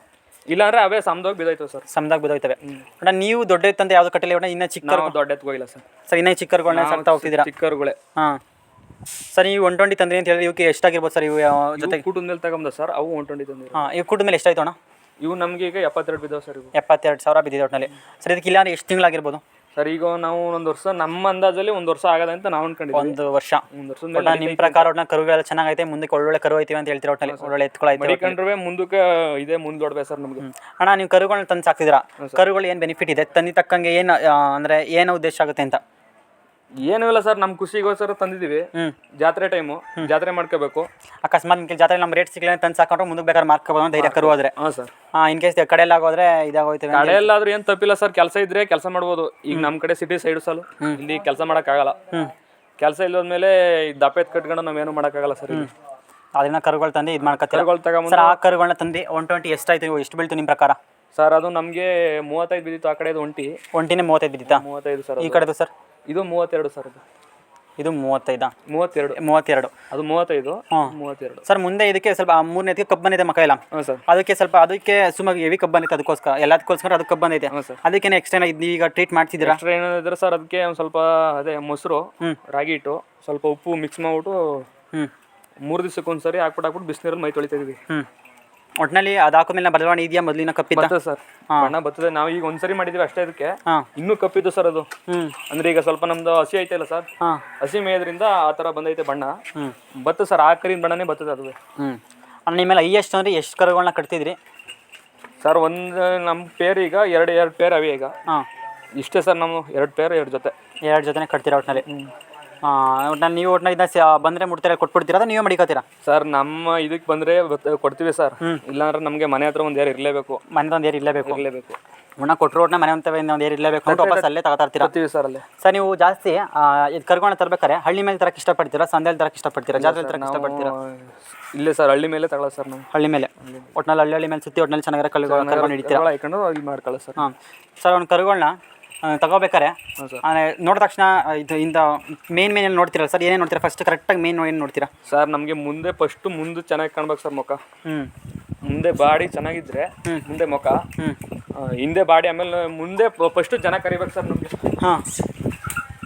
ಇಲ್ಲಾಂದ್ರೆ ಅವೇ ಸಮದಾಗಿ ಬಿದ್ದೋಯ್ತು ಸರ್. ಸಮದಾಗ ಬಿದ್ದೋಯ್ತವೆ ಅಣ್ಣ ನೀವು ದೊಡ್ಡ ಇತ್ತಂತ ಯಾವ್ದು ಕಟ್ಟಿಲ್ಲ ಇನ್ನ ಇನ್ನೂ ಚಿಕ್ಕ ದೊಡ್ಡ ಎತ್ಕೋಗಿಲ್ಲ ಸರ್. ಸರ್ ಇನ್ನೂ ಚಿಕ್ಕರ್ಗಳನ್ನ ಸಾಕ್ತಾ ಹೋಗ್ತಿದ್ದೀರಾ? ಚಿಕ್ಕರ್ಗಳೇ. ಹಾಂ. ಸರ್ ನೀವು ಒನ್ ಟ್ವೆಂಟಿ ತಂದ್ರಿ ಅಂತ ಹೇಳಿ ಇವಕ್ಕೆ ಎಷ್ಟಾಗಿರ್ಬೋದು ಸರ್ ಇವು ಜೊತೆ ಜೊತೆಗೆ? ಮೇಲೆ ತಗೊಂಡ ಸರ್ ಅವು ಒನ್ ಟ್ವೆಂಟಿ ತಂದ್ರಿ ಹಾಂ ಇವು ಕುಟುಂಬದಲ್ಲಿ ಮೇಲೆ ಎಷ್ಟಾಯ್ತು ಅಣ್ಣ? ಇವು ನಮ್ಗೆ ಈಗ ಎಪ್ಪತ್ತೆರಡು ಬಿದ್ದವು ಸರ್ ಇವು. ಎಪ್ಪತ್ತೆರಡು ಸಾವಿರ ಬಿದ್ದಿದೆ ಒಟ್ಟಿನಲ್ಲಿ ಸರ್ ಇದಕ್ಕೆ ಇಲ್ಲಾಂದ್ರೆ ಎಷ್ಟು ತಿಂಗಳಾಗಿರ್ಬೋದು? ಸರ್ ಈಗ ನಾವು ಒಂದು ವರ್ಷ ನಮ್ಮ ಅಂದಾಜಲ್ಲಿ ಒಂದು ವರ್ಷ ಆಗದೆ ಅಂತ ನಾವು ಅನ್ಕೊಂಡಿದ್ವಿ. ಒಂದು ವರ್ಷ. ಒಂದು ವರ್ಷ ಮೇಲೆ ನಿಮ್ಮ ಪ್ರಕಾರ ಒಟ್ಟಿನ ಕರುಗಳೆಲ್ಲ ಚೆನ್ನಾಗೈತೆ ಮುಂದಕ್ಕೆ ಒಳ್ಳೊಳ್ಳೆ ಕರು ಐತಿವಿ ಅಂತ ಹೇಳ್ತೀರಾ ಒಟ್ಟಿನಲ್ಲಿ ಒಳ್ಳೊಳ್ಳೆ ಎತ್ಕೊಳೈತೆ ಮಡಿಕೊಂಡ್ರೆ ಮುಂದಕ್ಕೆ ಇದೆ ಮುಂದೆ ದೊಡ್ಡವೆ ಸರ್ ನಮಗೆ ಅಣ್ಣ ನೀವು ಕರುಗಳನ್ನ ತಂದು ಸಾಕ್ತಿದ್ದೀರಾ? ಕರುಗಳು ಏನು ಬೆನಿಫಿಟ್ ಇದೆ? ತಂದಿ ತಕ್ಕಂಗೆ ಏನು ಅಂದರೆ ಏನು ಉದ್ದೇಶ ಆಗುತ್ತೆ ಅಂತ? ಏನೂ ಇಲ್ಲ ಸರ್ ನಮ್ಮ ಖುಷಿಗೋಸ್ಕರ ತಂದಿದ್ದೀವಿ ಹ್ಞೂ ಜಾತ್ರೆ ಟೈಮು ಜಾತ್ರೆ ಮಾಡ್ಕೋಬೇಕು. ಅಕಸ್ಮಾತ್ ನಿಮ್ಗೆ ಜಾತ್ರೆ ನಮ್ಮ ರೇಟ್ ಸಿಗಲಿಲ್ಲ ತಂದು ಸಾಕೊಂಡ್ರೆ ಮುಂದಕ್ಕೆ ಬೇಕಾದ್ರೆ ಮಾರ್ಕೋಬೋದು ಧೈರ್ಯ ಕರು ಹೋದ್ರೆ ಹಾಂ ಸರ್. ಇನ್ ಕೇಸ್ ಕಡೆಯಲ್ಲಿ ಆಗೋದ್ರೆ ಇದಾಗೋಯ್ತವೆ. ಕಡೆಯಲ್ಲಾದ್ರೂ ಏನು ತಪ್ಪಿಲ್ಲ ಸರ್ ಕೆಲಸ ಇದ್ರೆ ಕೆಲಸ ಮಾಡ್ಬೋದು. ಈಗ ನಮ್ಮ ಕಡೆ ಸಿಟಿ ಸೈಡ್ ಸಾಲು. ಇಲ್ಲಿ ಕೆಲಸ ಮಾಡೋಕ್ಕಾಗಲ್ಲ. ಕೆಲಸ ಇಲ್ಲದ್ಮೇಲೆ ದಪ್ಪ ಎತ್ ಕಟ್ಕೊಂಡು ನಾವೇನು ಮಾಡೋಕ್ಕಾಗಲ್ಲ ಸರ್ ಇಲ್ಲಿ. ಅದನ್ನ ಕರುಗಳು ತಂದು ಇದು ಕರುಗಳು ತಗೊಂಬಂದು ಸರ್ ಆ ಕರುಗಳನ್ನ ತಂದು ಒನ್ ಟ್ವೆಂಟಿ ಎಷ್ಟಾಯ್ತು ಇವು ಎಷ್ಟು ಬೀಳ್ತು ನಿಮ್ಮ ಪ್ರಕಾರ? ಸರ್ ಅದು ನಮಗೆ ಮೂವತ್ತೈದು ಬಿದ್ದಿತ್ತು ಆ ಕಡೆದು ಒಂಟಿ. ಒಂಟಿನೇ ಮೂವತ್ತೈದು ಬಿದ್ದಿತ್ತಾ? ಮೂವತ್ತೈದು ಸರ್ ಈ ಕಡೆದು ಸರ್? ಇದು ಮೂವತ್ತೆರಡು ಸರ್ ಅದು. ಇದು ಮೂವತ್ತೈದಾ? ಮೂವತ್ತೆರಡು. ಮೂವತ್ತೆರಡು. ಅದು ಮೂವತ್ತೈದು ಮೂವತ್ತೆರಡು. ಸರ್ ಮುಂದೆ ಇದಕ್ಕೆ ಸ್ವಲ್ಪ ಆ ಮೂರನೇ ಇದಕ್ಕೆ ಕಬ್ಬು ಬಂದಿದೆ ಮಕ ಇಲ್ಲ ಹಾಂ ಸರ್. ಅದಕ್ಕೆ ಸ್ವಲ್ಪ ಅದಕ್ಕೆ ಸುಮಾರು ಹೆವಿ ಕಬ್ಬು ಬಂದಿತ್ತು ಅದಕ್ಕೋಸ್ಕರ. ಎಲ್ಲದಕ್ಕೋಸ್ಕರ ಅದಕ್ಕೆ ಕಬ್ಬು ಬಂದೈತೆ ಹಾಂ ಸರ್. ಅದಕ್ಕೇನೆ ಎಕ್ಸ್ಟ್ರಾ ಇದು ಈಗ ಟ್ರೀಟ್ ಮಾಡ್ತಿದ್ದೀರಾ? ಎಕ್ಸ್ಟ್ರಾ ಏನಾದ್ರೆ ಸರ್ ಅದಕ್ಕೆ ಒಂದು ಸ್ವಲ್ಪ ಅದೇ ಮೊಸರು ರಾಗಿ ಹಿಟ್ಟು ಸ್ವಲ್ಪ ಉಪ್ಪು ಮಿಕ್ಸ್ ಮಾಡ್ಬಿಟ್ಟು ಹ್ಞೂ ಮೂರು ದಿವಸಕ್ಕೆ ಒಂದ್ಸರಿ ಹಾಕ್ಬಿಟ್ಟು ಹಾಕ್ಬಿಟ್ಟು ಬಿಸಿನೀರಲ್ಲಿ ಮೈ ತೊಳಿತಾ ಇದೀವಿ. ಹ್ಞೂ ಒಟ್ಟಿನಲ್ಲಿ ಅದು ಹಾಕೋಮೇಲೆ ಬದಲಾವಣೆ ಇದೆಯಾ ಮೊದಲಿನ ಕಪ್ಪಿದ್ದ ಬರ್ತದೆ ಸರ್. ಬಣ್ಣ ಬತ್ತದೆ ನಾವು ಈಗ ಒಂದ್ಸರಿ ಮಾಡಿದ್ವಿ ಅಷ್ಟೇ ಅದಕ್ಕೆ ಹಾಂ. ಇನ್ನೂ ಕಪ್ಪಿದ್ದು ಸರ್ ಅದು. ಅಂದ್ರೆ ಈಗ ಸ್ವಲ್ಪ ನಮ್ದು ಹಸಿ ಐತೆ ಅಲ್ಲ ಸರ್? ಹಾಂ. ಹಸಿ ಮೇಯೋದ್ರಿಂದ ಆ ತರ ಬಂದೈತೆ ಬಣ್ಣ. ಬತ್ತ ಸರ್ ಆ ಕರಿನ ಬಣ್ಣನೇ ಬರ್ತದೆ ಅದು ಹ್ಞೂ ಅಣ್ಣ ಐ ಹೈಯೆಸ್ಟ್ ಅಂದ್ರೆ ಎಷ್ಟು ಕರುಗಳನ್ನ ಕಟ್ತಿದ್ರಿ? ಸರ್ ಒಂದು ನಮ್ಮ ಪೇರ್ ಈಗ ಎರಡು ಎರಡು ಪೇರ್ ಅವೆ ಈಗ. ಹಾಂ. ಇಷ್ಟೇ ಸರ್ ನಮ್ಮ ಎರಡು ಪೇರ್ ಎರಡು ಜೊತೆ. ಎರಡು ಜೊತೆನೇ ಕಟ್ತೀರಾ ಒಟ್ಟಿನಲ್ಲಿ ಹಾಂ ನಾನು ನೀವು ಒಟ್ಟಿನ ಇದನ್ನ ಬಂದರೆ ಮುಡ್ತೀರಾ ಕೊಟ್ಬಿಡ್ತೀರಾ ಅಥವಾ ನೀವೇ ಮಡಿಕೋತೀರಾ ಸರ್ ನಮ್ಮ ಇದಕ್ಕೆ ಬಂದ್ರೆ ಕೊಡ್ತೀವಿ ಸರ್. ಇಲ್ಲಾಂದ್ರೆ ನಮಗೆ ಮನೆ ಹತ್ರ ಒಂದು ಏರ್ ಇರಲೇಬೇಕು. ಮನೆ ಒಂದು ಏರ್ ಇರಲೇಬೇಕು. ಇರಲೇಬೇಕು. ಒಣ ಕೊಟ್ಟರು ಒಟ್ಟಿನ ಮನೆ ಅಂತ ಒಂದು ಏರ್ ಇರಲೇಬೇಕು ಅಂತ ವಾಪಸ್ ಅಲ್ಲೇ ತಗೋತಾ ಇರ್ತೀರಾ? ಕೊಡ್ತೀವಿ ಸರ್ ಅಲ್ಲೇ. ಸರ್ ನೀವು ಜಾಸ್ತಿ ಇದು ಕರ್ಕೊಂಡು ತರಬೇಕಾರೆ ಹಳ್ಳಿ ಮೇಲೆ ತರಕ್ಕೆ ಇಷ್ಟಪಡ್ತೀರಾ ಸಂದೇಲಿ ತರಕ್ಕೆ ಇಷ್ಟಪಡ್ತೀರಾ ಜಾತ್ರೆ ತರಕ್ಕೆ ಇಷ್ಟಪಡ್ತೀರಾ? ಇಲ್ಲ ಸರ್ ಹಳ್ಳಿ ಮೇಲೆ ತಗೋಳ ಸರ್ ನಾವು. ಹಳ್ಳಿ ಮೇಲೆ. ಒಟ್ನಲ್ಲಿ ಹಳ್ಳಿ ಹಳ್ಳಿ ಮೇಲೆ ಸುತ್ತಿ ಒಟ್ನಲ್ಲಿ ಚೆನ್ನಾಗಿರೋ ಕಲ್ಲು ಕರ್ಕೊಂಡು ಹಿಡಿತೀರಾ? ಕರುಗಳು ಹಾಕೊಂಡು ಇಲ್ಲಿ ಮಾಡ್ಕೊಳ್ಳೋ ಸರ್. ಹಾಂ. ಸರ್ ಅವ್ನು ಕರುಗಳನ್ನ ತಗೋಬೇಕಾರೆ ನೋಡಿದ ತಕ್ಷಣ ಇದು ಇಂದ ಮೇನ್ ಮೇನ್ ಏನು ನೋಡ್ತೀರಲ್ಲ ಸರ್ ಏನೇನು ನೋಡ್ತೀರಾ? ಫಸ್ಟ್ ಕರೆಕ್ಟಾಗಿ ಮೇನ್ ಏನು ನೋಡ್ತೀರಾ? ಸರ್ ನಮಗೆ ಮುಂದೆ ಫಸ್ಟ್ ಮುಂದೆ ಚೆನ್ನಾಗಿ ಕಾಣ್ಬೇಕು ಸರ್ ಮುಖ. ಹ್ಞೂ ಮುಂದೆ ಬಾಡಿ ಚೆನ್ನಾಗಿದ್ರೆ ಮುಂದೆ ಮುಖ. ಹ್ಞೂ ಹಿಂದೆ ಬಾಡಿ ಆಮೇಲೆ ಮುಂದೆ ಫಸ್ಟು ಜನ ಕರಿಬೇಕು ಸರ್ ನಮಗೆ. ಹಾಂ.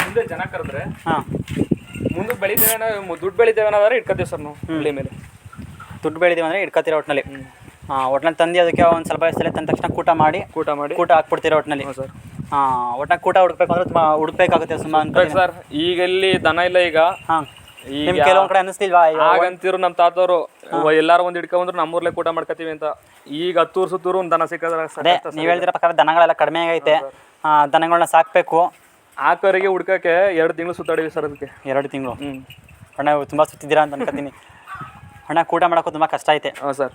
ಮುಂದೆ ಜನ ಕರೆದ್ರೆ ಹಾಂ. ಮುಂದೆ ಬೆಳಿತೇವೆ ದುಡ್ಡು ಬೆಳಿತೇವೆ ಅನ್ನೋದಾದ್ರೆ ಇಟ್ಕೋತೀವಿ ಸರ್ ನಾವು ಹಳ್ಳಿ ಮೇಲೆ. ದುಡ್ಡು ಬೆಳಿತೀವಿ ಅಂದರೆ ಇಟ್ಕೋತೀರ ಒಟ್ಟಿನಲ್ಲಿ ಒಟ್ನಲ್ಲಿ ತಂದು ಅದಕ್ಕೆ ಒಂದು ಸ್ವಲ್ಪ ವಯಸ್ಸಲ್ಲಿ ತಂದ ತಕ್ಷಣ ಕೂಟ ಮಾಡಿ ಕೂಟ ಮಾಡಿ. ಕೂಟ ಹಾಕ್ಬಿಡ್ತೀರಾ ಒಟ್ನಲ್ಲಿ? ಹ್ಞೂ ಸರ್. ಹಾಂ ಒಟ್ನಾಗ ಕೂಟ ಹುಡ್ಕ್ಬೇಕು ಅಂದ್ರೆ ತುಂಬ ಹುಡುಕ್ಬೇಕಾಗುತ್ತೆ ಸುಮ್ಮನೆ ಸರ್ ಈಗ ಇಲ್ಲಿ ದನ ಇಲ್ಲ ಈಗ. ಹಾಂ. ಕೆಲವೊಂದು ಕಡೆ ಅನಿಸ್ತಿಲ್ವಾ ಅಯ್ಯೋ, ಆಗಂತಿರು ನಮ್ಮ ತಾತವರು. ಎಲ್ಲಾರು ಒಂದ್ ಹಿಡ್ಕೊಂಡ್ರು ನಮ್ಮೂರ್ಲೆ ಕೂಟ ಮಾಡ್ಕತೀವಿ ಅಂತ. ಈಗ ಹತ್ತೂರು ಸುತ್ತೂರು ಒಂದ್ ದನ ಸಿಕ್ಕದ್ರ ಅದೇ ನೀವು ಹೇಳ್ದಿರೋ ಪ್ರಕಾರ ದನಗಳೆಲ್ಲ ಕಡಿಮೆ ಆಗೈತೆ. ದನಗಳನ್ನ ಸಾಕ್ಬೇಕು. ಆಕರಿಗೆ ಹುಡ್ಕಕ್ಕೆ ಎರಡು ತಿಂಗಳು ಸುತ್ತಾಡಿವಿ ಸರ್ ಅದಕ್ಕೆ. ಎರಡು ತಿಂಗಳು? ಹ್ಮ್. ಅಣ್ಣ ತುಂಬ ಸುತ್ತಿದ್ದೀರಾ ಅಂತ ಅನ್ಕೋತೀನಿ ಅಣ್ಣ ಕೂಟ ಮಾಡೋಕ್ಕೂ ತುಂಬಾ ಕಷ್ಟ ಐತೆ. ಹಾಂ ಸರ್.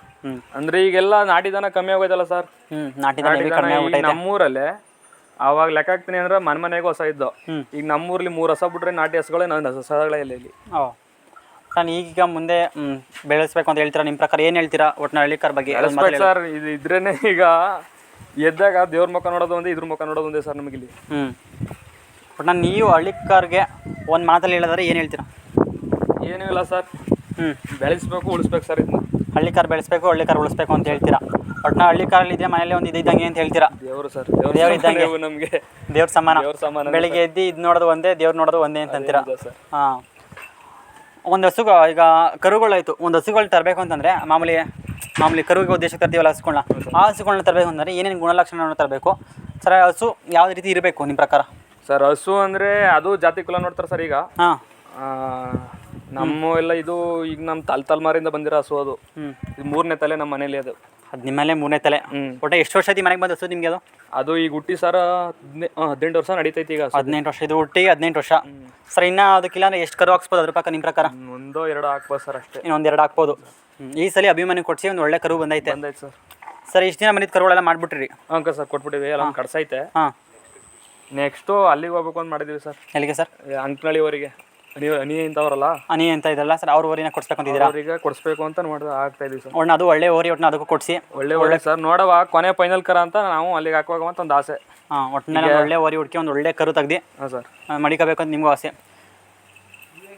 ಅಂದ್ರೆ ಈಗೆಲ್ಲ ನಾಟಿ ದನ ಕಮ್ಮಿ ಆಗೋಯ್ತಲ್ಲ ಸರ್? ಹ್ಞೂ ನಾಟಿ ದನ ನಾಟಿ ಹೆವಿ ದನ ಕಡಿಮೆ ಈಗ ಆಗ್ಬಿಟ್ಟೈತೆ ನಮ್ಮೂರಲ್ಲೇ ಅವಾಗ ಲೆಕ್ಕ ಹಾಕ್ತೀನಿ ಅಂದ್ರೆ ಮನೆ ಮನೆಗೆ ಹೊಸ ಇದ್ದು. ಹ್ಮ್. ಈಗ ನಮ್ಮೂರ್ಲಿ ಮೂರು ಹೊಸ ಬಿಟ್ರೆ ನಾಟಿ ಹಸುಗಳೇ ನನ್ನ ಹಸಗಳೇ ಇಲ್ಲ ಇಲ್ಲಿ. ಓ. ನಾನು ಈಗ ಮುಂದೆ ಹ್ಮ್, ಬೆಳೆಸ್ಬೇಕು ಅಂತ ಹೇಳ್ತೀರಾ? ನಿಮ್ಮ ಪ್ರಕಾರ ಏನು ಹೇಳ್ತೀರಾ ಒಟ್ಟಿನ ಹಳ್ಳಿಕರ ಬಗ್ಗೆ? ಹೇಳಿ. ಸರ್ ಇದು ಇದ್ರೇನೆ ಈಗ ಎದ್ದಾಗ ದೇವ್ರ ಮುಖ ನೋಡೋದು ಒಂದೇ ಇದ್ರ ಮುಖ ನೋಡೋದು ಒಂದೇ ಸರ್ ನಮಗಿಲ್ಲಿ. ಹ್ಞೂ ನಾನು ನೀವು ಹಳ್ಳಿಕಾರ್ಗೆ ಒಂದು ಮಾತಲ್ಲಿ ಹೇಳಿದ್ರೆ ಏನು ಹೇಳ್ತೀರಾ? ಏನೂ ಇಲ್ಲ ಸರ್. ಹ್ಞೂ ಬೆಳೆಸ್ಬೇಕು ಉಳಿಸ್ಬೇಕು ಸರ್ ಇದನ್ನ. ಹಳ್ಳಿ ಕಾರ್ ಬೆಳೆಸ್ಬೇಕು ಹಳ್ಳಿ ಕಾರ್ ಉಳಿಸ್ಬೇಕು ಅಂತ ಹೇಳ್ತೀರಾ? ಒಟ್ನ ಹಳ್ಳಿ ಕಾರಲ್ಲಿ ಇದೆ ಮನೇಲಿ ಒಂದು ಇದು ಇದ್ದಂಗೆ ಅಂತ ಹೇಳ್ತೀರಾ? ದೇವರು ಸರ್ ದೇವ್ರು ಇದ್ದಂಗೆ. ನಮಗೆ. ದೇವ್ರ ಸಮಾನ. ದೇವ್ರ ಸಮಾನ ಬೆಳಿಗ್ಗೆ ಎದ್ದು ಇದು ನೋಡೋದು ಒಂದೇ ದೇವ್ರು ನೋಡೋದು ಒಂದೇ ಅಂತ ಅಂತೀರಾ? ಸರ್. ಹಾಂ. ಒಂದು ಹಸುಗ ಈಗ ಕರುಗಳಾಯ್ತು ಒಂದು ಹಸುಗಳು ತರಬೇಕು ಅಂತಂದರೆ ಮಾಮೂಲಿ ಮಾಮೂಲಿ ಕರುವಿಗೆ ಉದ್ದೇಶಕ್ಕೆ ತರ್ತೀವಲ್ಲ ಹಸುಗಳನ್ನ ಆ ಹಸುಗಳನ್ನ ತರಬೇಕು ಅಂದರೆ ಏನೇನು ಗುಣಲಕ್ಷಣಗಳನ್ನ ತರಬೇಕು? ಸರ್ ಹಸು ಯಾವ ರೀತಿ ಇರಬೇಕು ನಿಮ್ಮ ಪ್ರಕಾರ? ಸರ್ ಹಸು ಅಂದ್ರೆ ಅದು ಜಾತಿ ಕುಲ ನೋಡ್ತಾರೆ ಸರ್ ಈಗ. ಹಾಂ. ನಮ್ಮ ಎಲ್ಲ ಇದು ಈಗ ನಮ್ಮ ತಲ್ ತಲೆಮಾರಿಂದ ಬಂದಿರೋ ಹಸು ಅದು. ಇದು ಮೂರನೇ ತಲೆ ನಮ್ಮ ಮನೇಲಿ ಅದು. ಅದು ನಿಮ್ಮಲ್ಲೇ ಮೂರನೇ ತಲೆ. ಹ್ಮ್. ಒಟ್ಟೆ ಎಷ್ಟು ವರ್ಷ ಐತಿ ಮನೆಗೆ ಬಂದ ಹಸು ನಿಮಗೆ ಅದು? ಅದು ಈಗ ಹುಟ್ಟಿ ಸರ್ ಹದಿನೆಂಟು ವರ್ಷ ನಡೀತೈತಿ ಈಗ. ಹದಿನೆಂಟು ವರ್ಷ ಇದು ಹುಟ್ಟಿ ಹದಿನೆಂಟು ವರ್ಷ. ಸರ್ ಇನ್ನ ಅದಕ್ಕಿಲ್ಲ ಅಂದ್ರೆ ಎಷ್ಟು ಕರು ಹಾಕ್ಸ್ಬೋದು ಅದ್ರ ಪ್ರಕಾರ ನಿಮ್ಮ ಪ್ರಕಾರ? ಒಂದೋ ಎರಡು ಹಾಕ್ಬೋದು ಸರ್ ಅಷ್ಟೇ. ಇನ್ನೊಂದು ಎರಡು ಹಾಕ್ಬೋದು. ಈ ಸಲ ಅಭಿಮಾನಿ ಕೊಡಿಸಿ ಒಂದು ಒಳ್ಳೆ ಕರು ಬಂದೈತೆ. ಬಂದೈತೆ ಸರ್. ಸರ್ ಇಷ್ಟು ದಿನ ಮನೆ ಕರುಗಳೆಲ್ಲ ಮಾಡ್ಬಿಟ್ರಿ. ಅಂಕ ಸರ್ ಕೊಟ್ಬಿಟ್ಟಿವಿ ಎಲ್ಲ ಕಡ್ಸೈತೆ. ಹಾಂ. ನೆಕ್ಸ್ಟು ಅಲ್ಲಿಗೆ ಹೋಗ್ಬೇಕು ಅಂತ ಮಾಡಿದ್ದೀವಿ ಸರ್. ಎಲ್ಲಿಗೆ ಸರ್? ಅಂಕನಳ್ಳಿವರೆಗೆ ನೀವು ನೀ ಇಂಥವ್ರಲ್ಲ? ಅನಿ ಅಂತ ಇದಲ್ಲ ಸರ್ ಅವ್ರ ಊರಿನ ಕೊಡ್ಸ್ಬೇಕಂತಿದ್ದೀರಾ ಅವರಿಗೆ ಕೊಡಿಸ್ಬೇಕು ಅಂತ ಮಾಡಿ ಆಗ್ತಾ ಇದೀವಿ ಸರ್. ಒಣ್ಣ ಅದು ಒಳ್ಳೆ ಓರಿ ಒಟ್ಟಿನ ಅದಕ್ಕೂ ಕೊಡಿಸಿ. ಒಳ್ಳೆ ಒಳ್ಳೆ ಸರ್. ನೋಡವ ಕೊನೆ ಫೈನಲ್ ಕರ ಅಂತ ನಾವು ಅಲ್ಲಿಗೆ ಹಾಕುವಾಗ ಅಂತ ಒಂದು ಆಸೆ. ಹಾಂ ಒಟ್ಟಿನಲ್ಲಿ ಒಳ್ಳೆ ಓರಿ ಹುಡ್ಕಿ ಒಂದು ಒಳ್ಳೆ ಕರು ತೆಗ್ದು ಹಾಂ ಸರ್. ಮಡಿಕೋಬೇಕು ಅಂತ ನಿಮಗೂ ಆಸೆ.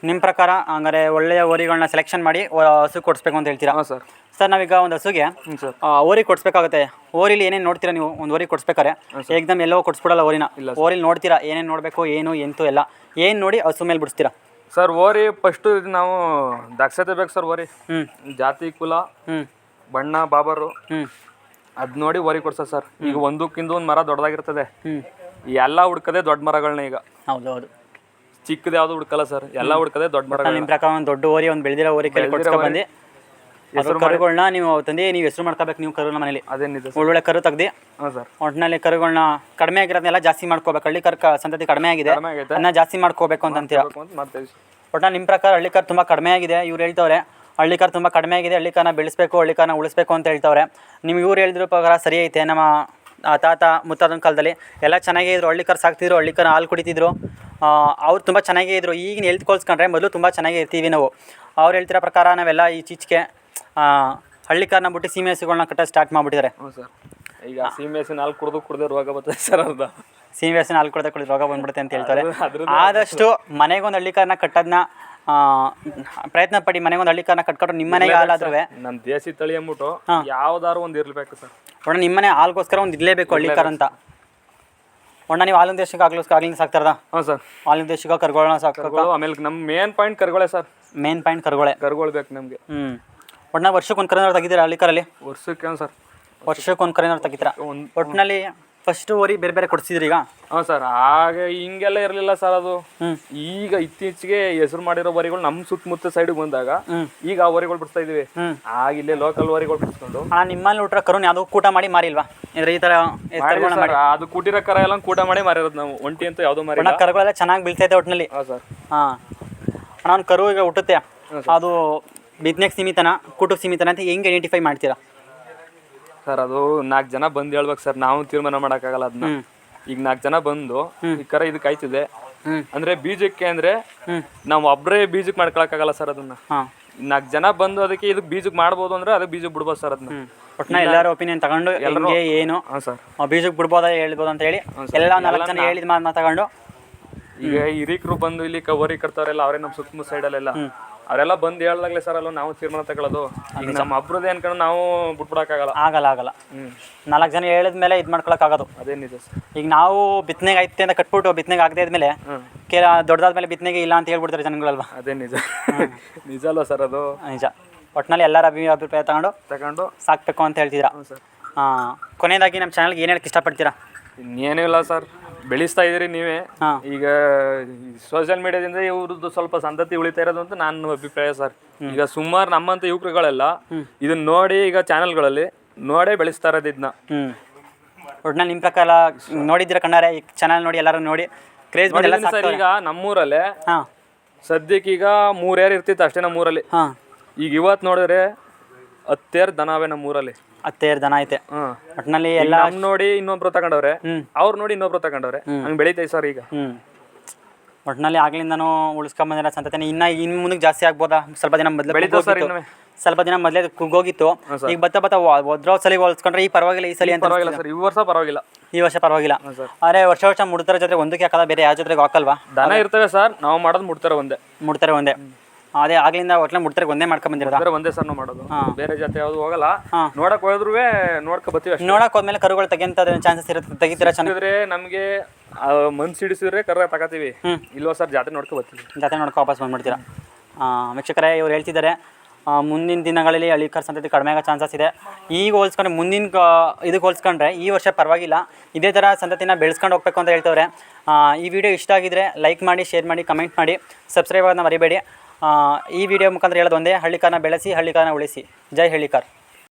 ನಿಮ್ಮ ಪ್ರಕಾರ ಹಂಗಾರೆ ಒಳ್ಳೆಯ ಓರಿಗಳನ್ನ ಸೆಲೆಕ್ಷನ್ ಮಾಡಿ ಹಸು ಕೊಡಿಸ್ಬೇಕು ಅಂತ ಹೇಳ್ತೀರಾ? ಹಾಂ ಸರ್. ಸರ್ ನಾವೀಗ ಒಂದು ಹಸುಗೆ ಹ್ಞೂ ಸರ್. ಓರಿ ಕೊಡಿಸ್ಬೇಕಾಗುತ್ತೆ. ಓರಿಲಿ ಏನೇನು ನೋಡ್ತೀರಾ ನೀವು? ಒಂದು ಓರಿ ಕೊಡಿಸ್ಬೇಕಾರೆ ಏಕ್ದಮ್ ಎಲ್ಲೋ ಕೊಡಿಸ್ಬಿಡಲ್ಲ ಓರಿನ ಓರಿಲಿ ನೋಡ್ತೀರಾ ಏನೇನು ನೋಡಬೇಕು ಏನು ಎಂತು ಎಲ್ಲ. ಏನು ನೋಡಿ ಹಸು ಮೇಲೆ ಬಿಡಿಸ್ತೀರಾ? ಸರ್ ಓರಿ ಫಸ್ಟು ಇದು ನಾವು ದಕ್ಷತೆ ಬೇಕು ಸರ್ ಓರಿ. ಹ್ಞೂ ಜಾತಿ ಕುಲ ಹ್ಞೂ ಬಣ್ಣ ಬಾಬರು. ಹ್ಞೂ ಅದ್ ನೋಡಿ ಓರಿ ಕೊಡ್ಸೋದು ಸರ್. ಈಗ ಒಂದಕ್ಕಿಂತ ಒಂದು ಮರ ದೊಡ್ಡದಾಗಿರ್ತದೆ. ಹ್ಞೂ ಎಲ್ಲ ಹುಡ್ಕದೆ ದೊಡ್ಡ ಮರಗಳನ್ನ ಈಗ. ಹೌದು ಹೌದು ಚಿಕ್ಕದು ಯಾವ್ದು ಹುಡ್ಕಲ್ಲ ಸರ್. ಎಲ್ಲ ಹುಡ್ಕದೆ ದೊಡ್ಡ ಮರಗಳನ್ನ ನಿಮ್ಮ ಪ್ರಕಾರ ಒಂದು ದೊಡ್ಡ ಓರಿ ಒಂದು ಬೆಳೆದಿರೋ ಓರಿ ಕೆಳಗೆ ಬಂದು. ಅದ್ರ ಕರುಗಳನ್ನ ನೀವು ತಂದೆ ನೀವು ಹೆಸರು ಮಾಡ್ಕೋಬೇಕು ನೀವು ಕರುನ ಮನೇಲಿ ಅದೇನಿದೆ ಒಳ್ಳೊಳ್ಳೆ ಕರು ತೆಗ್ದಿ ಹಾಂ ಸರ್. ಒಟ್ಟಿನಲ್ಲಿ ಕರುಗಳನ್ನ ಕಡಿಮೆ ಆಗಿರೋದನ್ನೆಲ್ಲ ಜಾಸ್ತಿ ಮಾಡ್ಕೋಬೇಕು. ಹಳ್ಳಿ ಕರ್ಕ ಸಂತತಿ ಕಡಿಮೆ ಆಗಿದೆ. ಅದನ್ನ ಜಾಸ್ತಿ ಮಾಡ್ಕೋಬೇಕು ಅಂತ ಅಂತೀರಾ? ಒಟ್ಟಿನಲ್ಲಿ ನಿಮ್ಮ ಪ್ರಕಾರ ಹಳ್ಳಿ ಕರ್ ತುಂಬ ಕಡಿಮೆ ಆಗಿದೆ ಇವ್ರು ಹೇಳ್ತವ್ರೆ. ಹಳ್ಳಿ ಕರ್ ತುಂಬ ಕಡಿಮೆ ಆಗಿದೆ ಹಳ್ಳಿ ಕಾರ್ನ ಬೆಳೆಸ್ಬೇಕು ಹಳ್ಳಿ ಕಾರ್ನ ಉಳಿಸ್ಬೇಕು ಅಂತ ಹೇಳ್ತವ್ರೆ. ನೀವು ಇವ್ರು ಹೇಳಿದ್ರು ಪ್ರಕಾರ ಸರಿ ಐತೆ ನಮ್ಮ ತಾತ ಮುತ್ತಾದನ ಕಾಲದಲ್ಲಿ. ಎಲ್ಲ ಚೆನ್ನಾಗೇ ಇದ್ರು ಹಳ್ಳಿ ಕರ್ ಸಾಕ್ತಿದ್ರು ಹಳ್ಳಿ ಕಾರ್ ಹಾಲು ಕುಡಿತಿದ್ರು. ಅವ್ರು ತುಂಬ ಚೆನ್ನಾಗೇ ಇದ್ರು. ಈಗಿನ ಹೆಲ್ತ್ ಕೋಲ್ಸ್ಕೊಂಡ್ರೆ ಮೊದಲು ತುಂಬ ಚೆನ್ನಾಗೇ ಇರ್ತೀವಿ ನಾವು. ಅವ್ರು ಹೇಳ್ತಿರೋ ಪ್ರಕಾರ ನಾವೆಲ್ಲ ಈಚೀಚೆಗೆ ಹಳ್ಳಿ ಕಾರ್ನ ಬಿಟ್ಟು ಸೀಮೆ ಹಸುಗಳನ್ನ ಕಟ್ಟೋದು ಸ್ಟಾರ್ಟ್ ಮಾಡ್ಬಿಟ್ಟಿದ್ದಾರೆ ಹ್ಞೂ ಸರ್. ಈಗ ಸೀಮೆ ಹಸಿ ನಾಲ್ಕು ಕುಡ್ದು ಕುಡ್ದೆ ರೋಗ ಬರ್ತದೆ ಸರ್ ಅರ್ಧ. ಸೀಮೆ ಹಸಿನ ಹಾಲು ಕುಡಿದ ಕುಡಿದ ರೋಗ ಬಂದ್ಬಿಡುತ್ತೆ ಅಂತ ಹೇಳ್ತಾರೆ. ಆದಷ್ಟು ಮನೆಗೊಂದು ಹಳ್ಳಿ ಕಾರ್ನ ಕಟ್ಟೋದನ್ನ ಪ್ರಯತ್ನ ಪಡಿ ಮನೆಗೊಂದು ಹಳ್ಳಿ ಕಾರ್ನ ಕಟ್ಕೊಂಡು ನಿಮ್ಮ ಮನೆಗೆ ಹಾಲಾದ್ರೂ ನಮ್ಮ ದೇಸಿ ತಳಿ ಅಂದ್ಬಿಟ್ಟು ಯಾವ್ದಾರು ಒಂದು ಇರ್ಲಬೇಕು ಸರ್. ಒಣ ನಿಮ್ಮನೆ ಹಾಲ್ಗೋಸ್ಕರ ಒಂದು ಇರಲೇಬೇಕು ಹಳ್ಳಿ ಕಾರ್ ಅಂತ ಒಣ ನೀವು ಹಾಲಿನ ದೇಶಕ್ಕೆ ಆಗ್ಲೂ ಆಗ್ಲಿಂದ ಸಾಕ್ತಾರದ? ಹಾಂ ಸರ್. ಹಾಲಿನ ದೇಶಕ್ಕೆ ಕರ್ಗೋಳನ ಸಾಕು ಆಮೇಲೆ ನಮ್ಮ ಮೇನ್ ಪಾಯಿಂಟ್ ಕರ್ಗಳೇ ಸರ್. ಮೇನ್ ಪಾಯಿಂಟ್ ಕರ್ಗೋಳೆ. ಕರ್ಗೊಳ್ಬೇಕು ನಮಗೆ. ಹ್ಞೂ ಒಟ್ನ ವರ್ಷಕ್ಕೆ ಒಂದು ಕರೆನಾರು ತೆಗಿತೀರಾ ಹಳ್ಳಿ ಕಾರಲ್ಲಿ? ವರ್ಷಕ್ಕೆ ಸರ್? ವರ್ಷಕ್ಕೆ ಒಂದು ಕರೆನಾರು ತೆಗಿತೀರಾ? ಒಂದು ಒಟ್ಟಿನಲ್ಲಿ ಫಸ್ಟ್ ಓರಿ ಬೇರೆ ಬೇರೆ ಕೊಡ್ಸಿದ್ರಿ ಈಗ? ಹಾಂ ಸರ್ ಆಗ ಹಿಂಗೆಲ್ಲ ಇರಲಿಲ್ಲ ಸರ್ ಅದು. ಈಗ ಇತ್ತೀಚೆಗೆ ಹೆಸರು ಮಾಡಿರೋ ವರಿಗಳು ನಮ್ಮ ಸುತ್ತಮುತ್ತ ಸೈಡ್ ಬಂದಾಗ ಈಗ ಆ ವರಿಗಳು ಬಿಡಿಸ್ತಾ ಇದೀವಿ. ಆಗ ಇಲ್ಲೇ ಲೋಕಲ್ ವರಿಗಳು ಬಿಡಿಸ್ಕೊಂಡು. ಹಾ ನಿಮ್ಮಲ್ಲಿ ಊಟ ಕರುನ್ ಯಾವುದೋ ಕೂಟ ಮಾಡಿ ಮಾರಿಲ್ವಾ? ಅಂದ್ರೆ ಈ ತರ ಸರ್ ಅದು ಕೂಟಿರೋ ಕರ ಎಲ್ಲ ಕೂಟ ಮಾಡಿ ಮಾರಿರೋದು ನಾವು. ಒಂಟಿ ಅಂತ ಯಾವುದೋ ಮಾರಿ ಒಣ ಕರುಗಳೆಲ್ಲ ಚೆನ್ನಾಗಿ ಬೀಳ್ತೈತೆ ಒಟ್ಟಿನಲ್ಲಿ ಹಾಂ ಸರ್. ಹಾಂ. ಅಣ್ಣ ಒಂದು ಕರು ಈಗ ಹುಟ್ಟುತ್ತೆ. ಅದು ಬಿಸ್ನೆಸ್ ಸೀಮಿತನ ಕುಟುಂಬ ಸೀಮಿತನ ಅಂತ ಹೆಂಗೆ ಐಡೆಂಟಿಫೈ ಮಾಡ್ತೀರಾ? ಸರ್ ಅದು ನಾಲ್ಕು ಜನ ಬಂದು ಹೇಳ್ಬೇಕು ಸರ್. ನಾವು ತೀರ್ಮಾನ ಮಾಡೋಕ್ಕಾಗಲ್ಲ ಅದನ್ನ ಈಗ ನಾಲ್ಕು ಜನ ಬಂದು ಈ ಕರ ಇದಕ್ಕೆ ಆಯ್ತಿದೆ. ಅಂದ್ರೆ ಬೀಜಕ್ಕೆ ಅಂದ್ರೆ ನಾವು ಒಬ್ಬರೇ ಬೀಜಕ್ಕೆ ಮಾಡ್ಕೊಳಕ್ಕಾಗಲ್ಲ ಸರ್ ಅದನ್ನ. ನಾಲ್ಕು ಜನ ಬಂದು ಅದಕ್ಕೆ ಇದಕ್ಕೆ ಬೀಜಕ್ಕೆ ಮಾಡ್ಬೋದು ಅಂದ್ರೆ ಅದಕ್ಕೆ ಬೀಜಕ್ಕೆ ಬಿಡ್ಬೋದು ಸರ್ ಅದನ್ನ. ಒಟ್ಟಿನ ಎಲ್ಲರ ಒಪಿನಿಯನ್ ತಗೊಂಡು ಎಲ್ಲರಿಗೆ ಏನು? ಹಾಂ ಸರ್. ಆ, ಬೀಜಕ್ಕೆ ಬಿಡ್ಬೋದಾ ಹೇಳ್ಬೋದು ಅಂತ ಹೇಳಿ ಎಲ್ಲ ನಾಲ್ಕು ಜನ ಹೇಳಿದ ಮಾತನ್ನ ತಗೊಂಡು. ಈಗ ಹಿರೀಕರು ಬಂದು ಇಲ್ಲಿ ಕವರಿ ಕಟ್ತಾರೆಲ್ಲ ಅವರೇ ನಮ್ಮ ಸುತ್ತಮುತ್ತ ಸೈಡಲ್ಲೆಲ್ಲ ಅವರೆಲ್ಲ ಬಂದು ಹೇಳ್ದಾಗ್ಲೇ ಸರ್ ಅಲ್ಲ ನಾವು ತೀರ್ಮಾನ ತಗೊಳ್ಳೋದು. ಈಗ ನಮ್ಮ ಅಬ್ರದೇ ಅನ್ಕೊಂಡು ನಾವು ಬಿಟ್ಬಿಡಕ್ಕಾಗಲ್ಲ. ಆಗಲ್ಲ ಆಗಲ್ಲ. ಹ್ಞೂ ನಾಲ್ಕು ಜನ ಹೇಳಿದ ಮೇಲೆ ಇದು ಮಾಡ್ಕೊಳಕ್ಕಾಗೋದು. ಅದೇ ನಿಜ ಸರ್ ಈಗ ನಾವು ಬಿತ್ತನೆಗೆ ಐತೆ ಅಂತ ಕಟ್ಬಿಟ್ಟು ಬಿತ್ತನೆಗೆ ಆಗದೆ ಇದ್ಮೇಲೆ ಕೇಳ ದೊಡ್ಡದಾದ ಮೇಲೆ ಬಿತ್ತನೆಗೆ ಇಲ್ಲ ಅಂತ ಹೇಳ್ಬಿಡ್ತಾರೆ ಜನಗಳಲ್ವಾ? ಅದೇ ನಿಜ. ನಿಜ ಅಲ್ವಾ ಸರ್ ಅದು? ನಿಜ. ಒಟ್ಟಿನಲ್ಲಿ ಎಲ್ಲರ ಅಭಿ ಅಭಿಪ್ರಾಯ ತಗೊಂಡು ತಗೊಂಡು? ಸಾಕ್ಬೇಕು ಅಂತ ಹೇಳ್ತಿದ್ದೀರಾ ಸರ್ ಹಾಂ. ಕೊನೆಯದಾಗಿ ನಮ್ಮ ಚಾನಲ್ಗೆ ಏನು ಹೇಳಕ್ಕೆ ಇಷ್ಟಪಡ್ತೀರಾ? ಇನ್ನೇನೂ ಇಲ್ಲ ಸರ್ ಬೆಳೆಸ್ತಾ ಇದೀರಿ ನೀವೇ. ಹಾಂ. ಈಗ ಸೋಷಿಯಲ್ ಮೀಡಿಯಾದಿಂದ ಇವ್ರದ್ದು ಸ್ವಲ್ಪ ಸಂತತಿ ಉಳಿತಾ ಇರೋದು ಅಂತ ನನ್ನ ಅಭಿಪ್ರಾಯ ಸರ್. ಈಗ ಸುಮಾರು ನಮ್ಮಂತ ಯುವಕರುಗಳೆಲ್ಲ ಇದನ್ನ ನೋಡಿ ಈಗ ಚಾನೆಲ್ಗಳಲ್ಲಿ ನೋಡೇ ಬೆಳೆಸ್ತಾ ಇರೋದು ಇದನ್ನ ಒಟ್ಟು ನಿಮ್ಮ ಪ್ರಕಾರ ನೋಡಿದ್ರೆ ಕಣ್ಣಾರೆ? ಈ ಚಾನಲ್ ನೋಡಿ ಎಲ್ಲರೂ ನೋಡಿ ಕ್ರೇಜ್ ಎಲ್ಲ ಸರ್ ಈಗ ನಮ್ಮೂರಲ್ಲೇ ಹಾಂ. ಸದ್ಯಕ್ಕೆ ಈಗ ಮೂರೇರು ಇರ್ತಿತ್ತು ಅಷ್ಟೇ ನಮ್ಮೂರಲ್ಲಿ. ಹಾಂ. ಈಗ ಇವತ್ತು ನೋಡಿದ್ರೆ ಹತ್ತೇರ್ ದನವೇ ನಮ್ಮೂರಲ್ಲಿ. ಹತ್ತೇರು ಜನ ಐತೆ. ಒಟ್ನಲ್ಲಿ ಎಲ್ಲ ನಮ್ ನೋಡಿ ಇನ್ನೊಬ್ರು ತಗೊಂಡವ್ರೆ. ಅವ್ರು ನೋಡಿ ಇನ್ನೊಬ್ರು ತಗೊಂಡವ್ರೆ ಹಂಗ್ ಬೆಳಿತೈತೆ ಸರ್ ಈಗ. ಹ್ಮ್. ಒಟ್ನಲ್ಲಿ ಆಗ್ಲಿಂದನೂ ಉಳಿಸ್ಕೊಂಬಂದಿರೋ ಸಂತತಿನ. ಇನ್ನ ಇನ್ ಮುಂದಕ್ಕೆ ಜಾಸ್ತಿ ಆಗ್ಬೋದಾ? ಸ್ವಲ್ಪ ದಿನ ಮೊದ್ಲು ಬೆಳೀತಾವ್ ಸರ್ ಇನ್ನೂ ಸ್ವಲ್ಪ ದಿನ ಮೊದಲೇ ಕುಗ್ಗೋಗಿತ್ತು. ಈಗ ಬತ್ತ ಬತ್ತ ಒದ್ರೋ ಸಲ ಹೋಲಿಸ್ಕೊಂಡ್ರೆ ಈ ಪರವಾಗಿಲ್ಲ ಈ ಸಲ ಅಂತ ಪರವಾಗಿಲ್ಲ ಸರ್ ಈ ವರ್ಷ ಪರವಾಗಿಲ್ಲ. ಈ ವರ್ಷ ಪರವಾಗಿಲ್ಲ. ಆದರೆ ವರ್ಷ ವರ್ಷ ಮುಡ್ತಾರ ಜೊತೆ ಒಂದಕ್ಕೆ ಹಾಕಲ್ಲ ಬೇರೆ ಯಾವ ಜೊತೆಗೆ ಹಾಕಲ್ವಾ? ದನ ಇರ್ತವೆ ಸರ್ ನಾವು ಮಾಡೋದು ಮುಡ್ತಾರೆ ಒಂದೇ. ಮುಡ್ತಾರೆ ಒಂದೇ. ಅದೇ ಆಗ್ಲಿಂದ ಹೋಟ್ಲ ಮುಡ್ತಾರೆ ಒಂದೇ ಮಾಡ್ಕೊಂಡ್ ಬಂದಿರೋದ? ಒಂದೇ ಸರ್ ಮಾಡೋದು. ಬೇರೆ ಜಾತಿ ಯಾವ್ದು ಹೋಗಲ್ಲ. ನೋಡಕ್ ಹೋದ್ರು ನೋಡ್ಕೊ ಬತ್ತೀವಿ ಅಷ್ಟೇ. ನೋಡಕ್ ಹೋದ್ಮೇಲೆ ಕರುಗಳು ತೆಗೆಂತ ಚಾನ್ಸಸ್ ಇರುತ್ತೆ ತೆಗಿತೀರಾ ಚೆನ್ನಾಗಿ? ನಮಗೆ ನಮ್ಗೆ ಮನ್ಸ್ ಹಿಡಿಸಿದ್ರೆ ಕರ್ರ ತಗೋತೀವಿ. ಇಲ್ವಾ ಸರ್ ಜಾತ್ರೆ ನೋಡ್ಕೊ ಬರ್ತೀವಿ. ಜಾತ್ರೆ ನೋಡ್ಕೊ ವಾಪಸ್ ಬಂದ್ಬಿಡ್ತೀರಾ? ಆ, ವೀಕ್ಷಕರೇ ಇವ್ರು ಹೇಳ್ತಿದ್ದಾರೆ ಆ, ಮುಂದಿನ ದಿನಗಳಲ್ಲಿ ಹಳ್ಳಿಕರ್ ಸಂತತಿ ಕಡಿಮೆ ಆಗೋ ಚಾನ್ಸಸ್ ಇದೆ. ಈಗ ಹೋಲ್ಸ್ಕೊಂಡ್ರೆ ಮುಂದಿನ ಕ- ಇದಕ್ಕೆ ಹೋಲ್ಸ್ಕೊಂಡ್ರೆ ಈ ವರ್ಷ ಪರವಾಗಿಲ್ಲ. ಇದೇ ಥರ ಸಂತತಿನ ಬೆಳೆಸ್ಕೊಂಡು ಹೋಗ್ಬೇಕು ಅಂತ ಹೇಳ್ತವ್ರೆ. ಆ, ಈ ವಿಡಿಯೋ ಇಷ್ಟ ಆಗಿದ್ರೆ ಲೈಕ್ ಮಾಡಿ ಶೇರ್ ಮಾಡಿ ಕಮೆಂಟ್ ಮಾಡಿ. ಸಬ್ಸ್ಕ್ರೈಬ್ ಆಗೋದನ್ನ ಮರಿಬೇಡಿ. ಆ, ಈ ವಿಡಿಯೋ ಮುಖಾಂತರ ಹೇಳೋದು ಒಂದೇ ಹಳ್ಳಿಕಾರನ ಬೆಳೆಸಿ ಹಳ್ಳಿಕಾರನ ಉಳಿಸಿ. ಜೈ ಹಳ್ಳಿಕಾರ್.